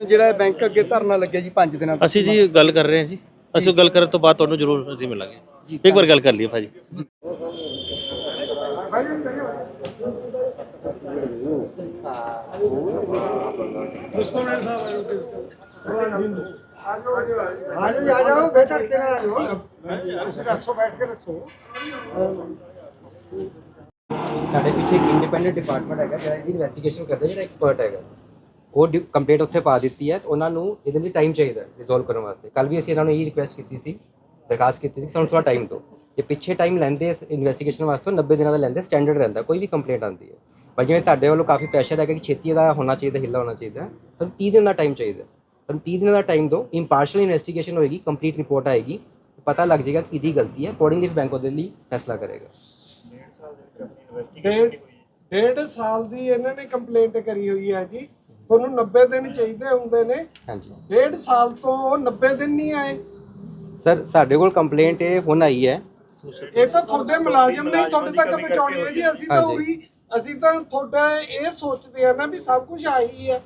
ਜਿਹੜਾ ਇਹ ਬੈਂਕ ਅੱਗੇ ਧਰਨਾ ਲੱਗਿਆ ਜੀ 5 ਦਿਨਾਂ ਤੋਂ ਅਸੀਂ ਜੀ ਗੱਲ ਕਰ ਰਹੇ ਹਾਂ ਜੀ। ਅਸੀਂ ਉਹ ਗੱਲ ਕਰਨ ਤੋਂ ਬਾਅਦ ਤੁਹਾਨੂੰ ਜ਼ਰੂਰ ਅਸੀਂ ਮਿਲਾਂਗੇ। ਇੱਕ ਵਾਰ ਗੱਲ ਕਰ ਲਈਏ ਭਾਜੀ। ਆਜੋ ਆ ਜਾਓ ਬੇਟਰ ਕੇ ਨਾਲ ਆਜੋ ਤੁਸੀਂ ਦੱਸੋ ਬੈਠ ਕੇ ਦੱਸੋ ਸਾਡੇ ਪਿੱਛੇ ਇੱਕ ਇੰਡੀਪੈਂਡੈਂਟ ਡਿਪਾਰਟਮੈਂਟ ਹੈਗਾ ਜਿਹੜਾ ਇਹਦੀ ਇਨਵੈਸਟੀਗੇਸ਼ਨ ਕਰਦਾ ਜਿਹੜਾ ਐਕਸਪਰਟ ਹੈਗਾ। ਉਹ ਕੰਪਲੀਟ ਉੱਥੇ ਪਾ ਦਿੱਤੀ ਹੈ ਤੇ ਉਹਨਾਂ ਨੂੰ ਇਹਦੇ ਲਈ ਟਾਈਮ ਚਾਹੀਦਾ ਰਿਜ਼ੋਲਵ ਕਰਨ ਵਾਸਤੇ। ਕੱਲ ਵੀ ਅਸੀਂ ਇਹਨਾਂ ਨੂੰ ਇਹ ਰਿਕੁਐਸਟ ਕੀਤੀ ਸੀ ਦਰਖਾਸਤ ਕੀਤੀ ਸੀ ਸਾਨੂੰ ਥੋੜਾ ਟਾਈਮ ਦਿਓ। ਜੇ ਪਿੱਛੇ ਟਾਈਮ ਲੈਂਦੇ ਇਨਵੈਸਟੀਗੇਸ਼ਨ ਵਾਸਤੇ ਉਹ 90 ਦਿਨਾਂ ਦਾ ਲੈਂਦੇ ਸਟੈਂਡਰਡ ਰਹਿੰਦਾ ਕੋਈ ਵੀ ਕੰਪਲੇਂਟ ਆਉਂਦੀ ਹੈ। ਪਰ ਜਿਵੇਂ ਤੁਹਾਡੇ ਵੱਲੋਂ ਕਾਫੀ ਪ੍ਰੈਸ਼ਰ ਹੈਗਾ ਕਿ ਛੇਤੀ ਦਾ ਹੋਣਾ ਚਾਹੀਦਾ ਹਿੱਲਾ ਹੋਣਾ ਚਾਹੀਦਾ ਸਾਨੂੰ 30 ਦਿਨ ਦਾ ਟਾਈਮ ਚਾਹੀਦਾ। ਸਾਨੂੰ 30 ਦਿਨ ਦਾ ਟਾਈਮ ਦਿਓ ਇੰਪਾਰਸ਼ੀਅਲ ਇਨਵੈਸਟੀਗੇਸ਼ਨ ਹੋਏਗੀ ਕੰਪਲੀਟ ਰਿਪੋਰਟ ਆਏਗੀ ਪਤਾ ਲੱਗ ਜਾਏਗਾ ਕਿ ਕਿਹਦੀ ਗਲਤੀ ਹੈ ਅਕੋਰਡਿੰਗਲੀ ਬੈਂਕ ਉਹਦੇ ਲਈ ਫੈਸਲਾ ਕਰੇਗਾ। ਡੇਢ ਸਾਲ ਦੀ ਇਹਨਾਂ ਨੇ ਕੰਪਲੇਂਟ ਕਰੀ ਹੋਈ ਹੈ ਜੀ। ਤੁਹਾਨੂੰ 90 ਦਿਨ ਚਾਹੀਦੇ ਹੁੰਦੇ ਨੇ। ਹਾਂਜੀ। ਡੇਢ ਸਾਲ ਤੋਂ ਉਹ 90 ਦਿਨ ਨਹੀਂ ਆਏ। ਸਰ ਸਾਡੇ ਕੋਲ ਕੰਪਲੇਂਟ ਇਹ ਹੁਣ ਆਈ ਹੈ। ਇਹ ਤਾਂ ਤੁਹਾਡੇ ਮੁਲਾਜ਼ਮ ਨੇ ਹੀ ਤੁਹਾਡੇ ਤੱਕ ਪਹੁੰਚਾਉਣੀ ਹੈ ਜੀ। ਅਸੀਂ ਤਾਂ ਹਾਂਜੀ। ਉਰੀ ਅਸੀਂ ਤਾਂ ਤੁਹਾਡਾ ਇਹ ਸੋਚਦੇ ਆ ਨਾ ਵੀ ਸਭ ਕੁਝ ਆਹੀ ਹੈ।